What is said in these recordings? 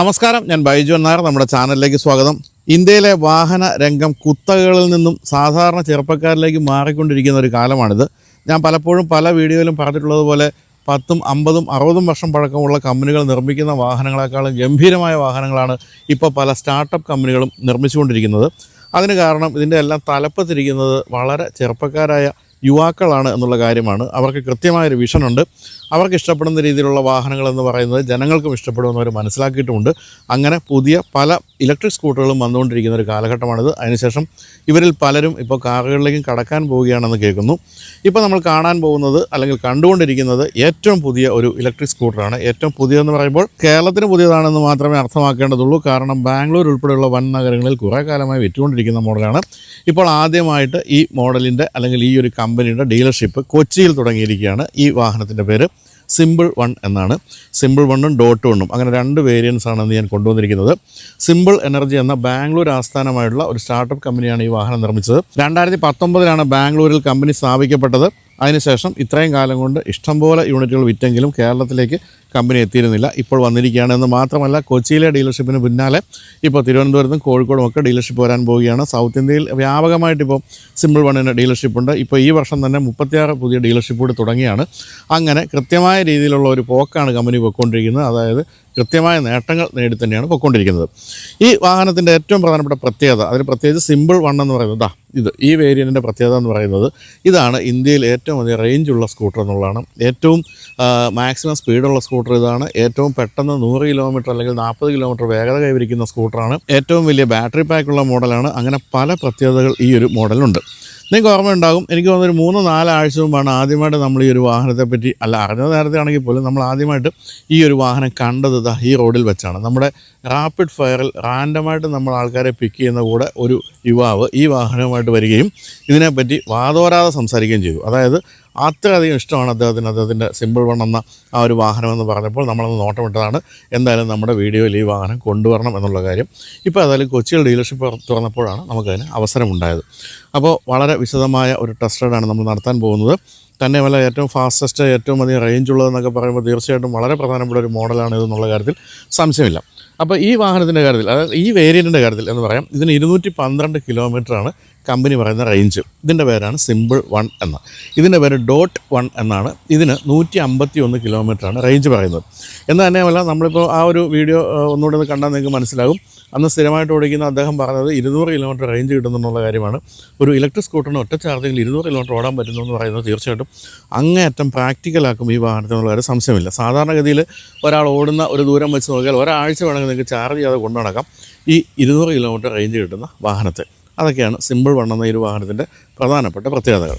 നമസ്കാരം ഞാൻ ബൈജു നായർ നമ്മുടെ ചാനലിലേക്ക് സ്വാഗതം. ഇന്ത്യയിലെ വാഹന രംഗം കുത്തകകളിൽ നിന്നും സാധാരണ ചെറുപ്പക്കാരിലേക്ക് മാറിക്കൊണ്ടിരിക്കുന്ന ഒരു കാലമാണിത്. ഞാൻ പലപ്പോഴും പല വീഡിയോയിലും പറഞ്ഞിട്ടുള്ളതുപോലെ പത്തും അമ്പതും അറുപതും വർഷം പഴക്കമുള്ള കമ്പനികൾ നിർമ്മിക്കുന്ന വാഹനങ്ങളെക്കാളും ഗംഭീരമായ വാഹനങ്ങളാണ് ഇപ്പോൾ പല സ്റ്റാർട്ടപ്പ് കമ്പനികളും നിർമ്മിച്ചുകൊണ്ടിരിക്കുന്നത്. അതിന് കാരണം ഇതിന്റെ എല്ലാം തലപ്പത്തിരിക്കുന്നത് വളരെ ചെറുപ്പക്കാരായ യുവാക്കളാണ് എന്നുള്ള കാര്യമാണ്. അവർക്ക് കൃത്യമായൊരു വിഷനുണ്ട് അവർക്ക് ഇഷ്ടപ്പെടുന്ന രീതിയിലുള്ള വാഹനങ്ങൾ എന്ന് പറയുന്നത് ജനങ്ങൾക്കും ഇഷ്ടപ്പെടുമെന്ന് അവർ മനസ്സിലാക്കിയിട്ടുമുണ്ട്. അങ്ങനെ പുതിയ പല ഇലക്ട്രിക് സ്കൂട്ടറുകളും വന്നുകൊണ്ടിരിക്കുന്ന ഒരു കാലഘട്ടമാണിത്. അതിനുശേഷം ഇവരിൽ പലരും ഇപ്പോൾ കാറുകളിലേക്കും കടക്കാൻ പോവുകയാണെന്ന് കേൾക്കുന്നു. ഇപ്പോൾ നമ്മൾ കാണാൻ പോകുന്നത് അല്ലെങ്കിൽ കണ്ടുകൊണ്ടിരിക്കുന്നത് ഏറ്റവും പുതിയ ഒരു ഇലക്ട്രിക് സ്കൂട്ടറാണ് ഏറ്റവും പുതിയതെന്ന് പറയുമ്പോൾ കേരളത്തിന് പുതിയതാണെന്ന് മാത്രമേ അർത്ഥമാക്കേണ്ടതുള്ളൂ. കാരണം ബാംഗ്ലൂർ ഉൾപ്പെടെയുള്ള വൻ നഗരങ്ങളിൽ കുറേ കാലമായി വിറ്റുകൊണ്ടിരിക്കുന്ന മോഡലാണ്. ഇപ്പോൾ ആദ്യമായിട്ട് ഈ മോഡലിന്റെ അല്ലെങ്കിൽ ഈ ഒരു കമ്പനിയുടെ ഡീലർഷിപ്പ് കൊച്ചിയിൽ തുടങ്ങിയിരിക്കുകയാണ് ഈ വാഹനത്തിന്റെ പേര് സിമ്പിൾ വൺ എന്നാണ്. സിമ്പിൾ വണ്ണും ഡോട്ട് വണ്ണും. അങ്ങനെ രണ്ട് വേരിയൻസ് ആണ് ഇന്ന് ഞാൻ കൊണ്ടുവന്നിരിക്കുന്നത്. സിമ്പിൾ എനർജി എന്ന ബാംഗ്ലൂർ ആസ്ഥാനമായിട്ടുള്ള ഒരു സ്റ്റാർട്ടപ്പ് കമ്പനിയാണ് ഈ വാഹനം നിർമ്മിച്ചത്. രണ്ടായിരത്തി പത്തൊമ്പതിലാണ് ബാംഗ്ലൂരിൽ കമ്പനി സ്ഥാപിക്കപ്പെട്ടത്. അതിനുശേഷം ഇത്രയും കാലം കൊണ്ട് ഇഷ്ടംപോലെ യൂണിറ്റുകൾ വിറ്റെങ്കിലും കേരളത്തിലേക്ക് കമ്പനി എത്തിയിരുന്നില്ല. ഇപ്പോൾ വന്നിരിക്കുകയാണ് എന്ന് മാത്രമല്ല കൊച്ചിയിലെ ഡീലർഷിപ്പിന് പിന്നാലെ ഇപ്പോൾ തിരുവനന്തപുരത്തും കോഴിക്കോടും ഒക്കെ ഡീലർഷിപ്പ് വരാൻ പോവുകയാണ്. സൗത്ത് ഇന്ത്യയിൽ വ്യാപകമായിട്ട് ഇപ്പോൾ സിമ്പിൾ വണ്ണിന് ഡീലർഷിപ്പ് ഉണ്ട്. ഇപ്പോൾ ഈ വർഷം തന്നെ മുപ്പത്തിയാറ് പുതിയ ഡീലർഷിപ്പ് കൂടി തുടങ്ങിയാണ്. അങ്ങനെ കൃത്യമായ രീതിയിലുള്ള ഒരു പോക്കാണ് കമ്പനി പോയിക്കൊണ്ടിരിക്കുന്നത്. അതായത് കൃത്യമായ നേട്ടങ്ങൾ നേടി തന്നെയാണ് പോയിക്കൊണ്ടിരിക്കുന്നത് ഈ വാഹനത്തിന്റെ ഏറ്റവും പ്രധാനപ്പെട്ട പ്രത്യേകത അതിൽ പ്രത്യേകിച്ച് സിമ്പിൾ വൺ എന്ന് പറയുന്നത് ഇത് ഈ വേരിയന്റിന്റെ പ്രത്യേകത എന്ന് പറയുന്നത് ഇതാണ് ഇന്ത്യയിൽ ഏറ്റവും അധികം റേഞ്ചുള്ള സ്കൂട്ടർ എന്നുള്ളതാണ്. ഏറ്റവും മാക്സിമം സ്പീഡുള്ള സ്കൂട്ടർ ഇതാണ്. ഏറ്റവും പെട്ടെന്ന് നൂറ് കിലോമീറ്റർ അല്ലെങ്കിൽ നാൽപ്പത് കിലോമീറ്റർ വേഗത കൈവരിക്കുന്ന സ്കൂട്ടറാണ്. ഏറ്റവും വലിയ ബാറ്ററി പാക്കുള്ള മോഡലാണ്. അങ്ങനെ പല പ്രത്യേകതകൾ ഈ ഒരു മോഡലുണ്ട് നിങ്ങൾക്ക് ഓർമ്മ ഉണ്ടാകും. എനിക്ക് തോന്നുന്നൊരു മൂന്ന് നാലാഴ്ച മുമ്പാണ് ആദ്യമായിട്ട് നമ്മൾ ഈ ഒരു വാഹനത്തെ പറ്റി അല്ല അറിഞ്ഞ നേരത്തെ ആണെങ്കിൽ പോലും നമ്മൾ ആദ്യമായിട്ട് ഈ ഒരു വാഹനം കണ്ടത് ഈ റോഡിൽ വെച്ചാണ്. നമ്മുടെ റാപ്പിഡ് ഫയറിൽ റാൻഡമായിട്ട് നമ്മൾ ആൾക്കാരെ പിക്ക് ചെയ്യുന്ന കൂടെ ഒരു യുവാവ് ഈ വാഹനവുമായിട്ട് വരികയും ഇതിനെപ്പറ്റി വാതോരാതെ സംസാരിക്കുകയും ചെയ്തു. അതായത് അത്രയധികം ഇഷ്ടമാണ് അദ്ദേഹത്തിന്. അദ്ദേഹത്തിന്റെ സിമ്പിൾ വൺ എന്ന ആ ഒരു വാഹനം എന്ന് പറഞ്ഞപ്പോൾ നമ്മളൊന്ന് നോട്ടമിട്ടതാണ്. എന്തായാലും നമ്മുടെ വീഡിയോയിൽ ഈ വാഹനം കൊണ്ടുവരണം എന്നുള്ള കാര്യം. ഇപ്പോൾ ഏതായാലും കൊച്ചിയിൽ ഡീലർഷിപ്പ് തുറന്നപ്പോഴാണ് നമുക്കതിന് അവസരമുണ്ടായത്. അപ്പോൾ വളരെ വിശദമായ ഒരു ടെസ്റ്റ് റൈഡാണ് നമ്മൾ നടത്താൻ പോകുന്നത്. തന്നെയുമല്ല ഏറ്റവും ഫാസ്റ്റസ്റ്റ് ഏറ്റവും അധികം റേഞ്ച് ഉള്ളതെന്നൊക്കെ പറയുമ്പോൾ തീർച്ചയായിട്ടും വളരെ പ്രധാനപ്പെട്ട ഒരു മോഡലാണ് ഇതെന്നുള്ള കാര്യത്തിൽ സംശയമില്ല. അപ്പോൾ ഈ വാഹനത്തിന്റെ കാര്യത്തിൽ അതായത് ഈ വേരിയന്റിന്റെ കാര്യത്തിൽ എന്ന് പറയാം ഇതിന് ഇരുന്നൂറ്റി പന്ത്രണ്ട് കിലോമീറ്ററാണ് കമ്പനി പറയുന്ന റേഞ്ച് ഇതിന്റെ പേരാണ് സിമ്പിൾ വൺ എന്ന്. ഇതിന്റെ പേര് ഡോട്ട് വൺ എന്നാണ്. ഇതിന് നൂറ്റി അമ്പത്തി ഒന്ന് കിലോമീറ്ററാണ് റേഞ്ച് പറയുന്നത്. എന്ന് തന്നെയുമല്ല നമ്മളിപ്പോൾ ആ ഒരു വീഡിയോ ഒന്നുകൂടെ ഒന്ന് കണ്ടാൽ നിങ്ങൾക്ക് മനസ്സിലാകും. അന്ന് സ്ഥിരമായിട്ട് ഓടിക്കുന്ന അദ്ദേഹം പറഞ്ഞത് ഇരുന്നൂറ് കിലോമീറ്റർ റേഞ്ച് കിട്ടുന്നുള്ള കാര്യമാണ്. ഒരു ഇലക്ട്രിക് സ്കൂട്ടറിന് ഒറ്റ ചാർജിങ്ങിൽ ഇരുന്നൂറ് കിലോമീറ്റർ ഓടാൻ പറ്റുന്നു എന്ന് പറയുന്നത് തീർച്ചയായിട്ടും അങ്ങേയറ്റം പ്രാക്ടിക്കലാക്കും ഈ വാഹനത്തിനുള്ള ഒരു സംശയമില്ല. സാധാരണഗതിയിൽ ഒരാൾ ഓടുന്ന ഒരു ദൂരം വെച്ച് നോക്കിയാൽ ഒരാഴ്ച വേണമെങ്കിൽ നിങ്ങൾക്ക് ചാർജ് ചെയ്യാതെ കൊണ്ടുനടക്കാം ഈ ഇരുന്നൂറ് കിലോമീറ്റർ റേഞ്ച് കിട്ടുന്ന വാഹനത്തെ അതൊക്കെയാണ് സിമ്പിൾ വണ്ണെന്ന ഈ ഒരു വാഹനത്തിന്റെ പ്രധാനപ്പെട്ട പ്രത്യേകതകൾ.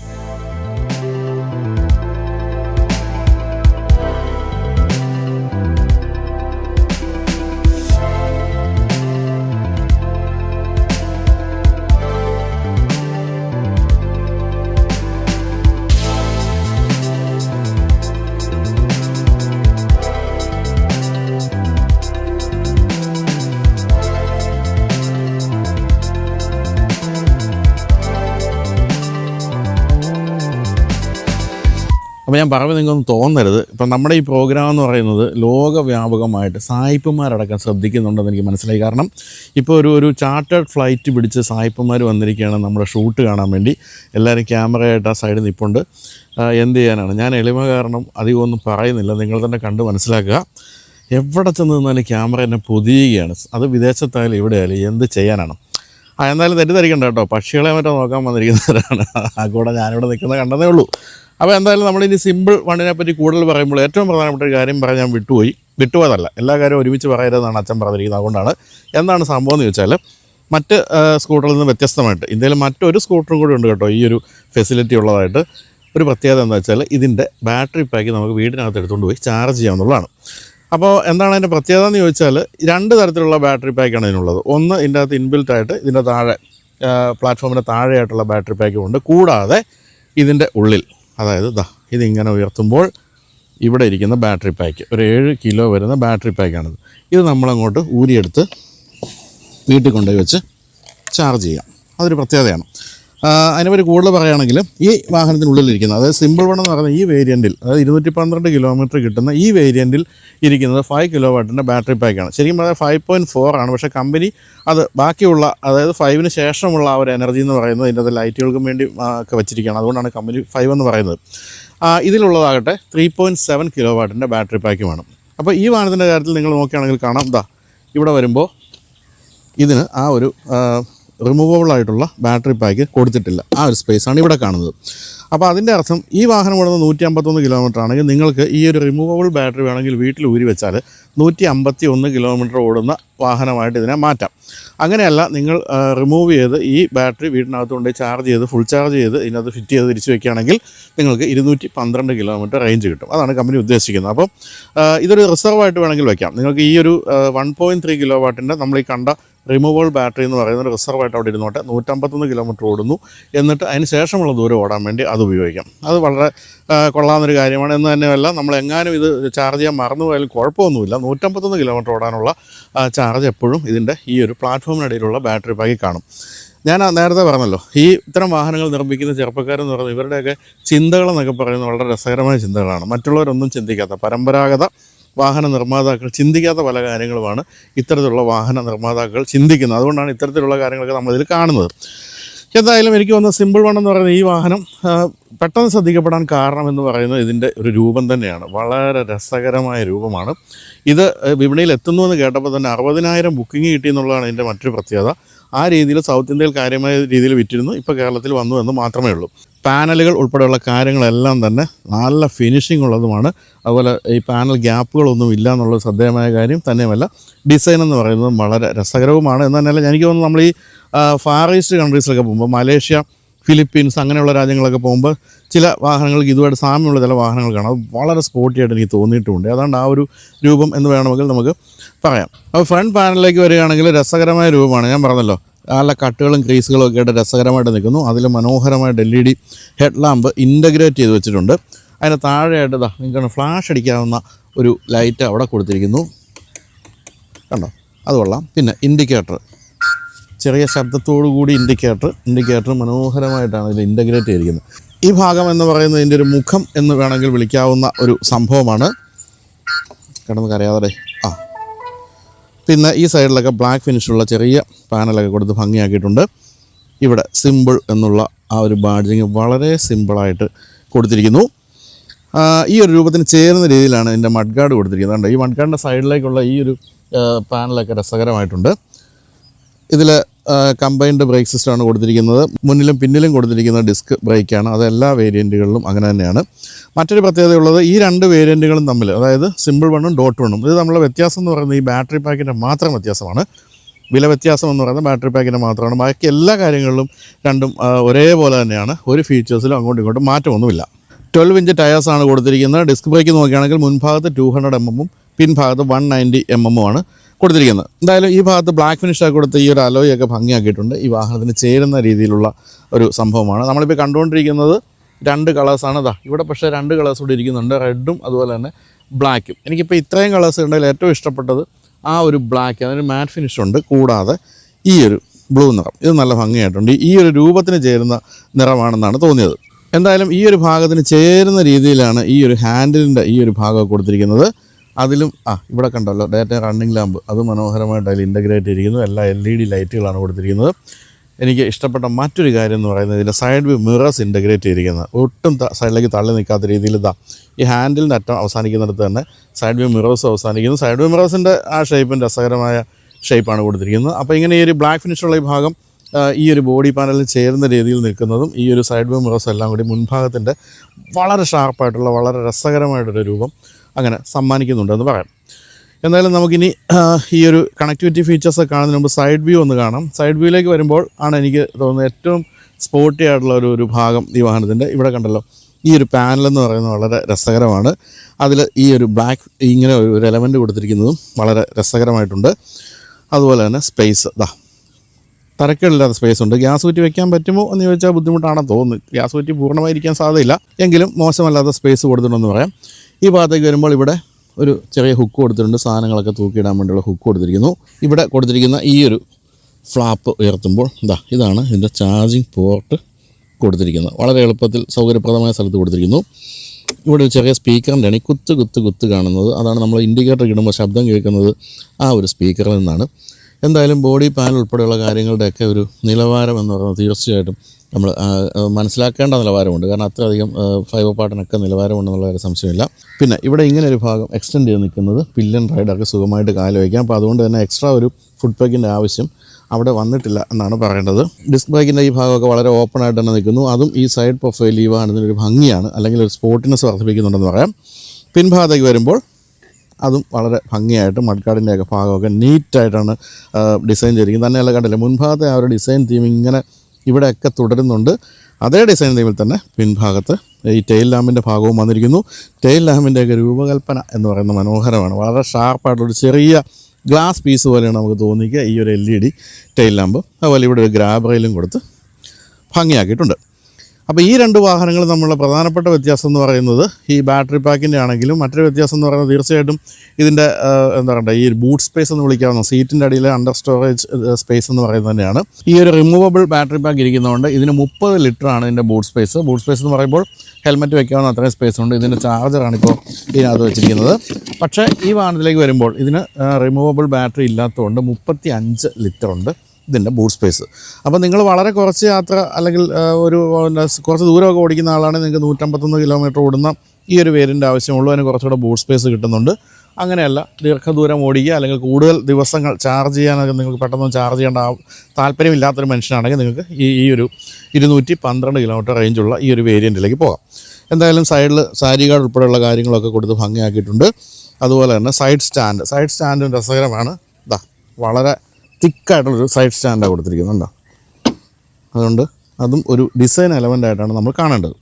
അപ്പോൾ ഞാൻ പറഞ്ഞു നിങ്ങൾക്കൊന്നും തോന്നരുത്. ഇപ്പം നമ്മുടെ ഈ പ്രോഗ്രാം എന്ന് പറയുന്നത് ലോകവ്യാപകമായിട്ട് സായിപ്പന്മാരടക്കം ശ്രദ്ധിക്കുന്നുണ്ടെന്ന് എനിക്ക് മനസ്സിലായി. കാരണം ഇപ്പോൾ ഒരു ഒരു ചാർട്ടേഡ് ഫ്ലൈറ്റ് പിടിച്ച് സായിപ്പന്മാർ വന്നിരിക്കുകയാണ് നമ്മുടെ ഷൂട്ട് കാണാൻ വേണ്ടി. എല്ലാവരും ക്യാമറയായിട്ട് ആ സൈഡിൽ നിൽപ്പുണ്ട് എന്ത് ചെയ്യാനാണ്? ഞാൻ എളിമ കാരണം അധികമൊന്നും പറയുന്നില്ല. നിങ്ങൾ തന്നെ കണ്ട് മനസ്സിലാക്കുക. എവിടെ ചെന്ന് നിന്നാലും ക്യാമറ എന്നെ പൊതിയുകയാണ്. അത് വിദേശത്തായാലും എവിടെയായാലും എന്ത് ചെയ്യാനാണ്? ആ എന്തായാലും തെറ്റിദ്ധരിക്കണ്ട കേട്ടോ. പക്ഷികളെ മറ്റോ നോക്കാൻ വന്നിരിക്കുന്നവരാണ്. ആ കൂടെ ഞാനിവിടെ നിൽക്കുന്നത് കണ്ടതേ ഉള്ളൂ. അപ്പോൾ എന്തായാലും നമ്മളിനി സിമ്പിൾ വണ്ണിനെ പറ്റി കൂടുതൽ പറയുമ്പോൾ ഏറ്റവും പ്രധാനപ്പെട്ട ഒരു കാര്യം പറയാൻ ഞാൻ വിട്ടുപോയി. വിട്ടുപോയതല്ല. എല്ലാ കാര്യവും ഒരുമിച്ച് പറയരുതെന്നാണ് അച്ഛൻ പറഞ്ഞിരിക്കുന്നത്. അതുകൊണ്ടാണ് എന്താണ് സംഭവം എന്ന് ചോദിച്ചാൽ മറ്റ് സ്കൂട്ടറിൽ നിന്ന് വ്യത്യസ്തമായിട്ട് ഇന്ത്യയിൽ മറ്റൊരു സ്കൂട്ടറും കൂടി ഉണ്ട് കേട്ടോ. ഈ ഒരു ഫെസിലിറ്റി ഉള്ളതായിട്ട്. ഒരു പ്രത്യേകത എന്താ വെച്ചാൽ ഇതിന്റെ ബാറ്ററി പാക്ക് നമുക്ക് വീടിനകത്ത് എടുത്തുകൊണ്ട് പോയി ചാർജ് ചെയ്യാവുന്നതാണ്. അപ്പോൾ എന്താണ് അതിന്റെ പ്രത്യേകത എന്ന് ചോദിച്ചാൽ രണ്ട് തരത്തിലുള്ള ബാറ്ററി പാക്കാണ് ഇതിനുള്ളത് ഒന്ന് ഇതിന്റെ അകത്ത് ഇൻബിൽറ്റ് ആയിട്ട് ഇതിന്റെ താഴെ പ്ലാറ്റ്ഫോമിന്റെ താഴെയായിട്ടുള്ള ബാറ്ററി പാക്കും ഉണ്ട്. കൂടാതെ ഇതിന്റെ ഉള്ളിൽ അതായത് ദാ ഇതിങ്ങനെ ഉയർത്തുമ്പോൾ ഇവിടെ ഇരിക്കുന്ന ബാറ്ററി പാക്ക് ഒരു ഏഴ് കിലോ വരുന്ന ബാറ്ററി പാക്കാണിത് ഇത് നമ്മളങ്ങോട്ട് ഊരിയെടുത്ത് വീട്ടിൽ കൊണ്ടുപോയി വെച്ച് ചാർജ് ചെയ്യാം. അതൊരു പ്രത്യേകതയാണ്. അതിനെപ്പറ്റി കൂടുതൽ പറയുകയാണെങ്കിൽ ഈ വാഹനത്തിനുള്ളിലിരിക്കുന്നത് അതായത് സിമ്പിൾ വൺ എന്ന് പറയുന്ന ഈ വേരിയന്റിൽ അതായത് ഇരുന്നൂറ്റി പന്ത്രണ്ട് കിലോമീറ്റർ കിട്ടുന്ന ഈ വേരിയന്റിൽ ഇരിക്കുന്നത് ഫൈവ് കിലോ വാട്ടിന്റെ ബാറ്ററി പാക്കാണ് ശരിക്കും പറഞ്ഞാൽ ഫൈവ് പോയിന്റ് ഫോർ ആണ്. പക്ഷേ കമ്പനി അത് ബാക്കിയുള്ള അതായത് ഫൈവിന് ശേഷമുള്ള ആ ഒരു എനർജി എന്ന് പറയുന്നത് ഇതിന്റെ ലൈറ്റുകൾക്കും വേണ്ടി ഒക്കെ വെച്ചിരിക്കുകയാണ്. അതുകൊണ്ടാണ് കമ്പനി ഫൈവ് എന്ന് പറയുന്നത്. ഇതിലുള്ളതാകട്ടെ ത്രീ പോയിന്റ് സെവൻ കിലോ വാട്ടിന്റെ ബാറ്ററി പാക്കുമാണ് അപ്പോൾ ഈ വാഹനത്തിന്റെ കാര്യത്തിൽ നിങ്ങൾ നോക്കുകയാണെങ്കിൽ കാണാം. ദാ ഇവിടെ വരുമ്പോൾ ഇതിന് ആ ഒരു റിമൂവബിൾ ആയിട്ടുള്ള ബാറ്ററി പാക്ക് കൊടുത്തിട്ടില്ല. ആ ഒരു സ്പേസാണ് ഇവിടെ കാണുന്നത്. അപ്പോൾ അതിന്റെ അർത്ഥം ഈ വാഹനം ഓടുന്നത് നൂറ്റി അമ്പത്തൊന്ന് കിലോമീറ്റർ ആണെങ്കിൽ നിങ്ങൾക്ക് ഈ ഒരു റിമൂവബിൾ ബാറ്ററി വേണമെങ്കിൽ വീട്ടിൽ ഊരി വെച്ചാൽ നൂറ്റി അമ്പത്തി ഒന്ന് കിലോമീറ്റർ ഓടുന്ന വാഹനമായിട്ട് ഇതിനെ മാറ്റാം. അങ്ങനെയല്ല നിങ്ങൾ റിമൂവ് ചെയ്ത് ഈ ബാറ്ററി വീട്ടിനകത്ത് കൊണ്ട് ചാർജ് ചെയ്ത് ഫുൾ ചാർജ് ചെയ്ത് ഇതിനകത്ത് ഫിറ്റ് ചെയ്ത് തിരിച്ച് വെക്കുകയാണെങ്കിൽ നിങ്ങൾക്ക് ഇരുന്നൂറ്റി പന്ത്രണ്ട് കിലോമീറ്റർ റേഞ്ച് കിട്ടും. അതാണ് കമ്പനി ഉദ്ദേശിക്കുന്നത്. അപ്പം ഇതൊരു റിസർവായിട്ട് വേണമെങ്കിൽ വെക്കാം. നിങ്ങൾക്ക് ഈ ഒരു വൺ പോയിന്റ് ത്രീ കിലോ വാട്ടിന്റെ നമ്മൾ ഈ കണ്ട റിമൂവബിൾ ബാറ്ററി എന്ന് പറയുന്ന പറയുന്നത് റിസർവായിട്ട് അവിടെ ഇരുന്നോട്ടെ നൂറ്റമ്പത്തൊന്ന് കിലോമീറ്റർ ഓടുന്നു. എന്നിട്ട് അതിന് ശേഷമുള്ള ദൂരം ഓടാൻ വേണ്ടി അത് ഉപയോഗിക്കാം. അത് വളരെ കൊള്ളാവുന്നൊരു കാര്യമാണ്. എന്ന് തന്നെയല്ല നമ്മൾ എങ്ങാനും ഇത് ചാർജ് ചെയ്യാൻ മറന്നു പോയാലും കുഴപ്പമൊന്നുമില്ല. നൂറ്റമ്പത്തൊന്ന് കിലോമീറ്റർ ഓടാനുള്ള ചാർജ് എപ്പോഴും ഇതിന്റെ ഈ ഒരു പ്ലാറ്റ്ഫോമിനിടയിലുള്ള ബാറ്ററി പാക്കിൽ കാണും. ഞാൻ നേരത്തെ പറഞ്ഞല്ലോ ഈ ഇത്തരം വാഹനങ്ങൾ നിർമ്മിക്കുന്ന ചെറുപ്പക്കാരെന്ന് പറയുന്നത് ഇവരുടെയൊക്കെ ചിന്തകളെന്നൊക്കെ പറയുന്നത് വളരെ രസകരമായ ചിന്തകളാണ്. മറ്റുള്ളവരൊന്നും ചിന്തിക്കാത്ത പരമ്പരാഗത വാഹന നിർമ്മാതാക്കൾ ചിന്തിക്കാത്ത പല കാര്യങ്ങളുമാണ് ഇത്തരത്തിലുള്ള വാഹന നിർമ്മാതാക്കൾ ചിന്തിക്കുന്നത്. അതുകൊണ്ടാണ് ഇത്തരത്തിലുള്ള കാര്യങ്ങളൊക്കെ നമ്മളിതിൽ കാണുന്നത്. എന്തായാലും എനിക്ക് വന്ന സിമ്പിൾ വൺ എന്ന് പറയുന്ന ഈ വാഹനം പെട്ടെന്ന് ശ്രദ്ധിക്കപ്പെടാൻ കാരണം എന്ന് പറയുന്നത് ഇതിന്റെ ഒരു രൂപം തന്നെയാണ്. വളരെ രസകരമായ രൂപമാണ്. ഇത് വിപണിയിൽ എത്തുന്നു എന്ന് കേട്ടപ്പോൾ തന്നെ അറുപതിനായിരം ബുക്കിംഗ് കിട്ടി എന്നുള്ളതാണ് ഇതിന്റെ മറ്റൊരു പ്രത്യേകത. ആ രീതിയിൽ സൗത്ത് ഇന്ത്യയിൽ കാര്യമായ രീതിയിൽ വിറ്റിരുന്നു. ഇപ്പോൾ കേരളത്തിൽ വന്നു എന്ന് മാത്രമേ ഉള്ളൂ. പാനലുകൾ ഉൾപ്പെടെയുള്ള കാര്യങ്ങളെല്ലാം തന്നെ നല്ല ഫിനിഷിംഗ് ഉള്ളതുമാണ്. അതുപോലെ ഈ പാനൽ ഗ്യാപ്പുകളൊന്നും ഇല്ല എന്നുള്ള ശ്രദ്ധേയമായ കാര്യം തന്നെയുമല്ല. ഡിസൈൻ എന്ന് പറയുന്നത് വളരെ രസകരവുമാണ്. എന്ന് തന്നെയല്ല എനിക്ക് തോന്നുന്നു നമ്മൾ ഈ ഫാർ ഈസ്റ്റ് കൺട്രീസിലൊക്കെ പോകുമ്പോൾ മലേഷ്യ ഫിലിപ്പീൻസ് അങ്ങനെയുള്ള രാജ്യങ്ങളൊക്കെ പോകുമ്പോൾ ചില വാഹനങ്ങൾക്ക് ഇതുമായിട്ട് സാമ്യമുള്ള ചില വാഹനങ്ങൾ കാണാം. അത് വളരെ സ്പോർട്ടിയായിട്ട് എനിക്ക് തോന്നിയിട്ടുണ്ട്. അതുകൊണ്ട് ആ ഒരു രൂപം എന്ന് വേണമെങ്കിൽ നമുക്ക് പറയാം. അപ്പോൾ ഫ്രണ്ട് പാനലിലേക്ക് വരികയാണെങ്കിൽ രസകരമായ രൂപമാണ്. ഞാൻ പറഞ്ഞല്ലോ നല്ല കട്ടുകളും ക്രീസുകളും ഒക്കെ ആയിട്ട് രസകരമായിട്ട് നിൽക്കുന്നു. അതിൽ മനോഹരമായിട്ട് L E D head lamp integrate ചെയ്ത് വെച്ചിട്ടുണ്ട്. അതിന് താഴെയായിട്ട് ഇതാ നിങ്ങൾക്ക് ഫ്ലാഷ് അടിക്കാവുന്ന ഒരു ലൈറ്റ് അവിടെ കൊടുത്തിരിക്കുന്നു. കണ്ടോ? അത് കൊള്ളാം. പിന്നെ ഇൻഡിക്കേറ്റർ ചെറിയ ശബ്ദത്തോടു കൂടി ഇൻഡിക്കേറ്റർ ഇൻഡിക്കേറ്റർ മനോഹരമായിട്ടാണ് ഇതിൽ ഇന്റഗ്രേറ്റ് ചെയ്തിരിക്കുന്നത്. ഈ ഭാഗം എന്ന് പറയുന്നത് ഇതിന്റെ ഒരു മുഖം എന്ന് വേണമെങ്കിൽ വിളിക്കാവുന്ന ഒരു സംഭവമാണ്. കിടന്ന് കരയാതെ ആ. പിന്നെ ഈ സൈഡിലൊക്കെ ബ്ലാക്ക് ഫിനിഷുള്ള ചെറിയ പാനലൊക്കെ കൊടുത്ത് ഭംഗിയാക്കിയിട്ടുണ്ട്. ഇവിടെ സിമ്പിൾ എന്നുള്ള ആ ഒരു ബാഡ്ജിങ് വളരെ സിമ്പിളായിട്ട് കൊടുത്തിരിക്കുന്നു. ഈ ഒരു രൂപത്തിന് ചേരുന്ന രീതിയിലാണ് ഇതിന്റെ മഡ്ഗാർഡ് കൊടുത്തിരിക്കുന്നത്. ഈ മഡ്ഗാർഡിന്റെ സൈഡിലേക്കുള്ള ഈ ഒരു പാനലൊക്കെ രസകരമായിട്ടുണ്ട്. ഇതിൽ കമ്പൈൻഡ് ബ്രേക്ക് സിസ്റ്റമാണ് കൊടുത്തിരിക്കുന്നത്. മുന്നിലും പിന്നിലും കൊടുത്തിരിക്കുന്ന ഡിസ്ക് ബ്രേക്കാണ് അത് എല്ലാ വേരിയന്റുകളിലും അങ്ങനെ തന്നെയാണ്. മറ്റൊരു പ്രത്യേകതയുള്ളത് ഈ രണ്ട് വേരിയന്റുകളും തമ്മിൽ അതായത് സിമ്പിൾ വണ്ണും ഡോട്ട് വണ്ണും ഇത് നമ്മളെ വ്യത്യാസം എന്ന് പറയുന്നത് ഈ ബാറ്ററി പാക്കിന്റെ മാത്രം വ്യത്യാസമാണ്. വില വ്യത്യാസം എന്ന് പറയുന്നത് ബാറ്ററി പാക്കിന്റെ മാത്രമാണ്. ബാക്കി എല്ലാ കാര്യങ്ങളിലും രണ്ടും ഒരേപോലെ തന്നെയാണ്. ഒരു ഫീച്ചേഴ്സിലും അങ്ങോട്ടും ഇങ്ങോട്ടും മാറ്റമൊന്നുമില്ല. ട്വൽവ് ഇഞ്ച് ടയേഴ്സാണ് കൊടുത്തിരിക്കുന്നത്. ഡിസ്ക് ബ്രേക്ക് നോക്കുകയാണെങ്കിൽ മുൻഭാഗത്ത് ടു ഹൺഡ്രഡ് എം എമ്മും പിൻഭാഗത്ത് വൺ നയന്റി എം എമ്മുമാണ് കൊടുത്തിരിക്കുന്നത്. എന്തായാലും ഈ ഭാഗത്ത് ബ്ലാക്ക് ഫിനിഷാക്കി കൊടുത്ത് ഈ ഒരു അലോയൊക്കെ ഭംഗിയാക്കിയിട്ടുണ്ട്. ഈ വാഹനത്തിന് ചേരുന്ന രീതിയിലുള്ള ഒരു സംഭവമാണ്. നമ്മളിപ്പോൾ കണ്ടുകൊണ്ടിരിക്കുന്നത് രണ്ട് കളേഴ്സാണ് ഇതാ ഇവിടെ പക്ഷേ രണ്ട് കളേഴ്സ് കൂടി ഇരിക്കുന്നുണ്ട്. റെഡും അതുപോലെ തന്നെ ബ്ലാക്കും എനിക്കിപ്പോൾ ഇത്രയും കളേഴ്സ് ഉണ്ടെങ്കിൽ ഏറ്റവും ഇഷ്ടപ്പെട്ടത് ആ ഒരു ബ്ലാക്ക് അതിന് മാറ്റ് ഫിനിഷ് ഉണ്ട്. കൂടാതെ ഈ ഒരു ബ്ലൂ നിറം. ഇത് നല്ല ഭംഗിയായിട്ടുണ്ട്. ഈ ഒരു രൂപത്തിന് ചേരുന്ന നിറമാണെന്നാണ് തോന്നിയത്. എന്തായാലും ഈ ഒരു ഭാഗത്തിന് ചേരുന്ന രീതിയിലാണ് ഈ ഒരു ഹാൻഡിലിന്റെ ഈ ഒരു ഭാഗം കൊടുത്തിരിക്കുന്നത്. അതിലും ആ ഇവിടെ കണ്ടല്ലോ ഡേറ്റ റണ്ണിങ് ലാമ്പ്. അത് മനോഹരമായിട്ട് അതിൽ ഇന്റഗ്രേറ്റ് ചെയ്തിരിക്കുന്നു. എല്ലാ എൽ ഇ ഡി ലൈറ്റുകളാണ് കൊടുത്തിരിക്കുന്നത്. എനിക്ക് ഇഷ്ടപ്പെട്ട മറ്റൊരു കാര്യം എന്ന് പറയുന്നത് ഇതിന്റെ സൈഡ് വ്യൂ മിറേഴ്സ് ഇന്റഗ്രേറ്റ് ചെയ്തിരിക്കുന്നത് ഒട്ടും സൈഡിലേക്ക് തള്ളി നിൽക്കാത്ത രീതിയിൽ ഇതാ ഈ ഹാൻഡിലിന്റെ അറ്റം അവസാനിക്കുന്നിടത്ത് തന്നെ സൈഡ് വ്യൂ മിറേഴ്സ് അവസാനിക്കുന്നു. സൈഡ് വ്യൂ മിറേഴ്സിന്റെ ആ ഷേപ്പും രസകരമായ ഷേപ്പാണ് കൊടുത്തിരിക്കുന്നത്. അപ്പോൾ ഇങ്ങനെ ഈ ഒരു ബ്ലാക്ക് ഫിനിഷുള്ള ഈ ഭാഗം ഈ ഒരു ബോഡി പാനലിൽ ചേരുന്ന രീതിയിൽ നിൽക്കുന്നതും ഈ ഒരു സൈഡ് വ്യൂ മിറേഴ്സ് എല്ലാം കൂടി മുൻഭാഗത്തിന്റെ വളരെ ഷാർപ്പായിട്ടുള്ള വളരെ രസകരമായിട്ടൊരു രൂപം അങ്ങനെ സമ്മാനിക്കുന്നുണ്ടെന്ന് പറയാം. എന്തായാലും നമുക്കിനി ഈ ഒരു കണക്ടിവിറ്റി ഫീച്ചേഴ്സ് കാണുന്നതിന് മുമ്പ് സൈഡ് വ്യൂ ഒന്ന് കാണാം. സൈഡ് വ്യൂയിലേക്ക് വരുമ്പോൾ ആണ് എനിക്ക് തോന്നുന്നത് ഏറ്റവും സ്പോർട്ടി ആയിട്ടുള്ള ഒരു ഒരു ഭാഗം ഈ വാഹനത്തിന്റെ. ഇവിടെ കണ്ടല്ലോ ഈ ഒരു പാനൽ എന്ന് പറയുന്നത് വളരെ രസകരമാണ്. അതിൽ ഈ ഒരു ബ്ലാക്ക് ഇങ്ങനെ ഒരു- എലമെന്റ് കൊടുത്തിരിക്കുന്നതും വളരെ രസകരമായിട്ടുണ്ട്. അതുപോലെ തന്നെ സ്പേസ് ദാ തരക്കേടില്ലാത്ത സ്പേസ് ഉണ്ട്. ഗ്യാസ് കുറ്റി വെക്കാൻ പറ്റുമോ എന്ന് ചോദിച്ചാൽ ബുദ്ധിമുട്ടാണെന്ന് തോന്നുന്നു. ഗ്യാസ് കുറ്റി പൂർണമായിരിക്കാൻ സാധ്യതയില്ല. എങ്കിലും മോശമല്ലാത്ത സ്പേസ് കൊടുത്തിട്ടുണ്ടെന്ന് പറയാം. ഈ ഭാഗത്തേക്ക് വരുമ്പോൾ ഇവിടെ ഒരു ചെറിയ ഹുക്ക് കൊടുത്തിട്ടുണ്ട്. സാധനങ്ങളൊക്കെ തൂക്കിയിടാൻ വേണ്ടിയുള്ള ഹുക്ക് കൊടുത്തിരിക്കുന്നു. ഇവിടെ കൊടുത്തിരിക്കുന്ന ഈ ഒരു ഫ്ലാപ്പ് ഉയർത്തുമ്പോൾ ഇതാ ഇതാണ് ഇതിന്റെ ചാർജിങ് പോർട്ട് കൊടുത്തിരിക്കുന്നത്. വളരെ എളുപ്പത്തിൽ സൗകര്യപ്രദമായ സ്ഥലത്ത് കൊടുത്തിരിക്കുന്നു. ഇവിടെ ഒരു ചെറിയ സ്പീക്കറിന്റെയാണ് ഈ കുത്ത് കുത്ത് കുത്ത് കാണുന്നത്. അതാണ് നമ്മൾ ഇൻഡിക്കേറ്റർ ഇടുമ്പോൾ ശബ്ദം കേൾക്കുന്നത് ആ ഒരു സ്പീക്കറിൽ നിന്നാണ്. എന്തായാലും ബോഡി പാനൽ ഉൾപ്പെടെയുള്ള കാര്യങ്ങളുടെയൊക്കെ ഒരു നിലവാരം എന്ന് പറയുന്നത് തീർച്ചയായിട്ടും നമ്മൾ മനസ്സിലാക്കേണ്ട നിലവാരമുണ്ട്. കാരണം അത്രയധികം ഫൈബർ പാട്ടിനൊക്കെ നിലവാരമുണ്ടെന്നുള്ള ഒരു സംശയമില്ല. പിന്നെ ഇവിടെ ഇങ്ങനെ ഒരു ഭാഗം എക്സ്റ്റെൻഡ് ചെയ്ത് നിൽക്കുന്നത് പില്ലൻ റൈഡൊക്കെ സുഖമായിട്ട് കാൽ വയ്ക്കാം. അപ്പോൾ അതുകൊണ്ട് തന്നെ എക്സ്ട്രാ ഒരു ഫുഡ് പാക്കിന്റെ ആവശ്യം അവിടെ വന്നിട്ടില്ല എന്നാണ് പറയേണ്ടത്. ഡിസ്ക് ബ്രേക്കിന്റെ ഈ ഭാഗമൊക്കെ വളരെ ഓപ്പൺ ആയിട്ട് തന്നെ നിൽക്കുന്നു. അതും ഈ സൈഡ് പ്രൊഫൈൽ ഈ വാഹനത്തിന്റെ ഭംഗിയാണ്. അല്ലെങ്കിൽ ഒരു സ്പോർട്ടിനെസ് വർദ്ധിപ്പിക്കുന്നുണ്ടെന്ന് പറയാം. പിൻഭാഗത്തേക്ക് വരുമ്പോൾ അതും വളരെ ഭംഗിയായിട്ട് മഡ്കാടിന്റെയൊക്കെ ഭാഗമൊക്കെ നീറ്റായിട്ടാണ് ഡിസൈൻ ചെയ്തിരിക്കുന്നത്. തന്നെയല്ല കണ്ടില്ല മുൻഭാഗത്തെ ആ ഒരു ഡിസൈൻ തീം ഇങ്ങനെ ഇവിടെയൊക്കെ തുടരുന്നുണ്ട്. അതേ ഡിസൈൻ തമ്മിൽ തന്നെ പിൻഭാഗത്ത് ഈ ടെയിൽ ലാമ്പിന്റെ ഭാഗവും വന്നിരിക്കുന്നു. ടെയിൽ ലാമ്പിന്റെയൊക്കെ രൂപകൽപ്പന എന്ന് പറയുന്നത് മനോഹരമാണ്. വളരെ ഷാർപ്പായിട്ടുള്ളൊരു ചെറിയ ഗ്ലാസ് പീസ് പോലെയാണ് നമുക്ക് തോന്നിക്കുക ഈ ഒരു L E D tail lamp അതുപോലെ ഇവിടെ ഒരു ഗ്രാബ് റെയിലും കൊടുത്ത് ഭംഗിയാക്കിയിട്ടുണ്ട്. അപ്പോൾ ഈ രണ്ട് വാഹനങ്ങൾ നമ്മളുടെ പ്രധാനപ്പെട്ട വ്യത്യാസം എന്ന് പറയുന്നത് ഈ ബാറ്ററി പാക്കിന്റെ ആണെങ്കിലും മറ്റൊരു വ്യത്യാസം എന്ന് പറയുന്നത് തീർച്ചയായിട്ടും ഇതിന്റെ എന്താ പറയുക ഈ ബൂട്ട് സ്പേസ് എന്ന് വിളിക്കാവുന്ന സീറ്റിന്റെ അടിയിലെ അണ്ടർ സ്റ്റോറേജ് സ്പേസ് എന്ന് പറയുന്നത് തന്നെയാണ്. ഈ ഒരു റിമൂവബിൾ ബാറ്ററി പാക്ക് ഇരിക്കുന്നതുകൊണ്ട് ഇതിന് മുപ്പത് ലിറ്ററാണ് ഇതിന്റെ ബൂട്ട് സ്പേസ് ബൂട്ട് സ്പേസ് എന്ന് പറയുമ്പോൾ ഹെൽമെറ്റ് വെക്കാവുന്ന അത്രയും സ്പേസ് ഉണ്ട്. ഇതിന്റെ ചാർജറാണ് ഇപ്പോൾ ഇതിനകത്ത് വെച്ചിരിക്കുന്നത്. പക്ഷേ ഈ വാഹനത്തിലേക്ക് വരുമ്പോൾ ഇതിന് റിമൂവബിൾ ബാറ്ററി ഇല്ലാത്തതുകൊണ്ട് മുപ്പത്തി അഞ്ച് ലിറ്റർ ഉണ്ട്. ഇതിന്റെ ബൂട്ട് സ്പേസ്. അപ്പോൾ നിങ്ങൾ വളരെ കുറച്ച് യാത്ര അല്ലെങ്കിൽ ഒരു കുറച്ച് ദൂരമൊക്കെ ഓടിക്കുന്ന ആളാണെങ്കിൽ നിങ്ങൾക്ക് നൂറ്റമ്പത്തൊന്ന് കിലോമീറ്റർ ഓടുന്ന ഈ ഒരു വേരിന്റെ ആവശ്യമുള്ളൂ. അതിന് കുറച്ചുകൂടെ ബൂട്ട് സ്പേസ് കിട്ടുന്നുണ്ട്. അങ്ങനെയല്ല ദീർഘദൂരം ഓടിക്കുക അല്ലെങ്കിൽ കൂടുതൽ ദിവസങ്ങൾ ചാർജ് ചെയ്യാനൊക്കെ നിങ്ങൾക്ക് പെട്ടെന്ന് ചാർജ് ചെയ്യേണ്ട താല്പര്യമില്ലാത്തൊരു മനുഷ്യനാണെങ്കിൽ നിങ്ങൾക്ക് ഈ ഈ ഒരു ഇരുന്നൂറ്റി പന്ത്രണ്ട് കിലോമീറ്റർ റേഞ്ചുള്ള ഈ ഒരു വേരിയന്റിലേക്ക് പോകാം. എന്തായാലും സൈഡിൽ സാരി കാർഡ് ഉൾപ്പെടെയുള്ള കാര്യങ്ങളൊക്കെ കൊടുത്ത് ഭംഗിയാക്കിയിട്ടുണ്ട്. അതുപോലെ തന്നെ സൈഡ് സ്റ്റാൻഡ്. സൈഡ് സ്റ്റാൻഡും രസകരമാണ്. ഇതാ വളരെ തിക്കായിട്ടുള്ളൊരു സൈഡ് സ്റ്റാൻഡാണ് കൊടുത്തിരിക്കുന്നുണ്ടോ? അതുകൊണ്ട് അതും ഒരു ഡിസൈൻ എലമെന്റ് ആയിട്ടാണ് നമ്മൾ കാണേണ്ടത്.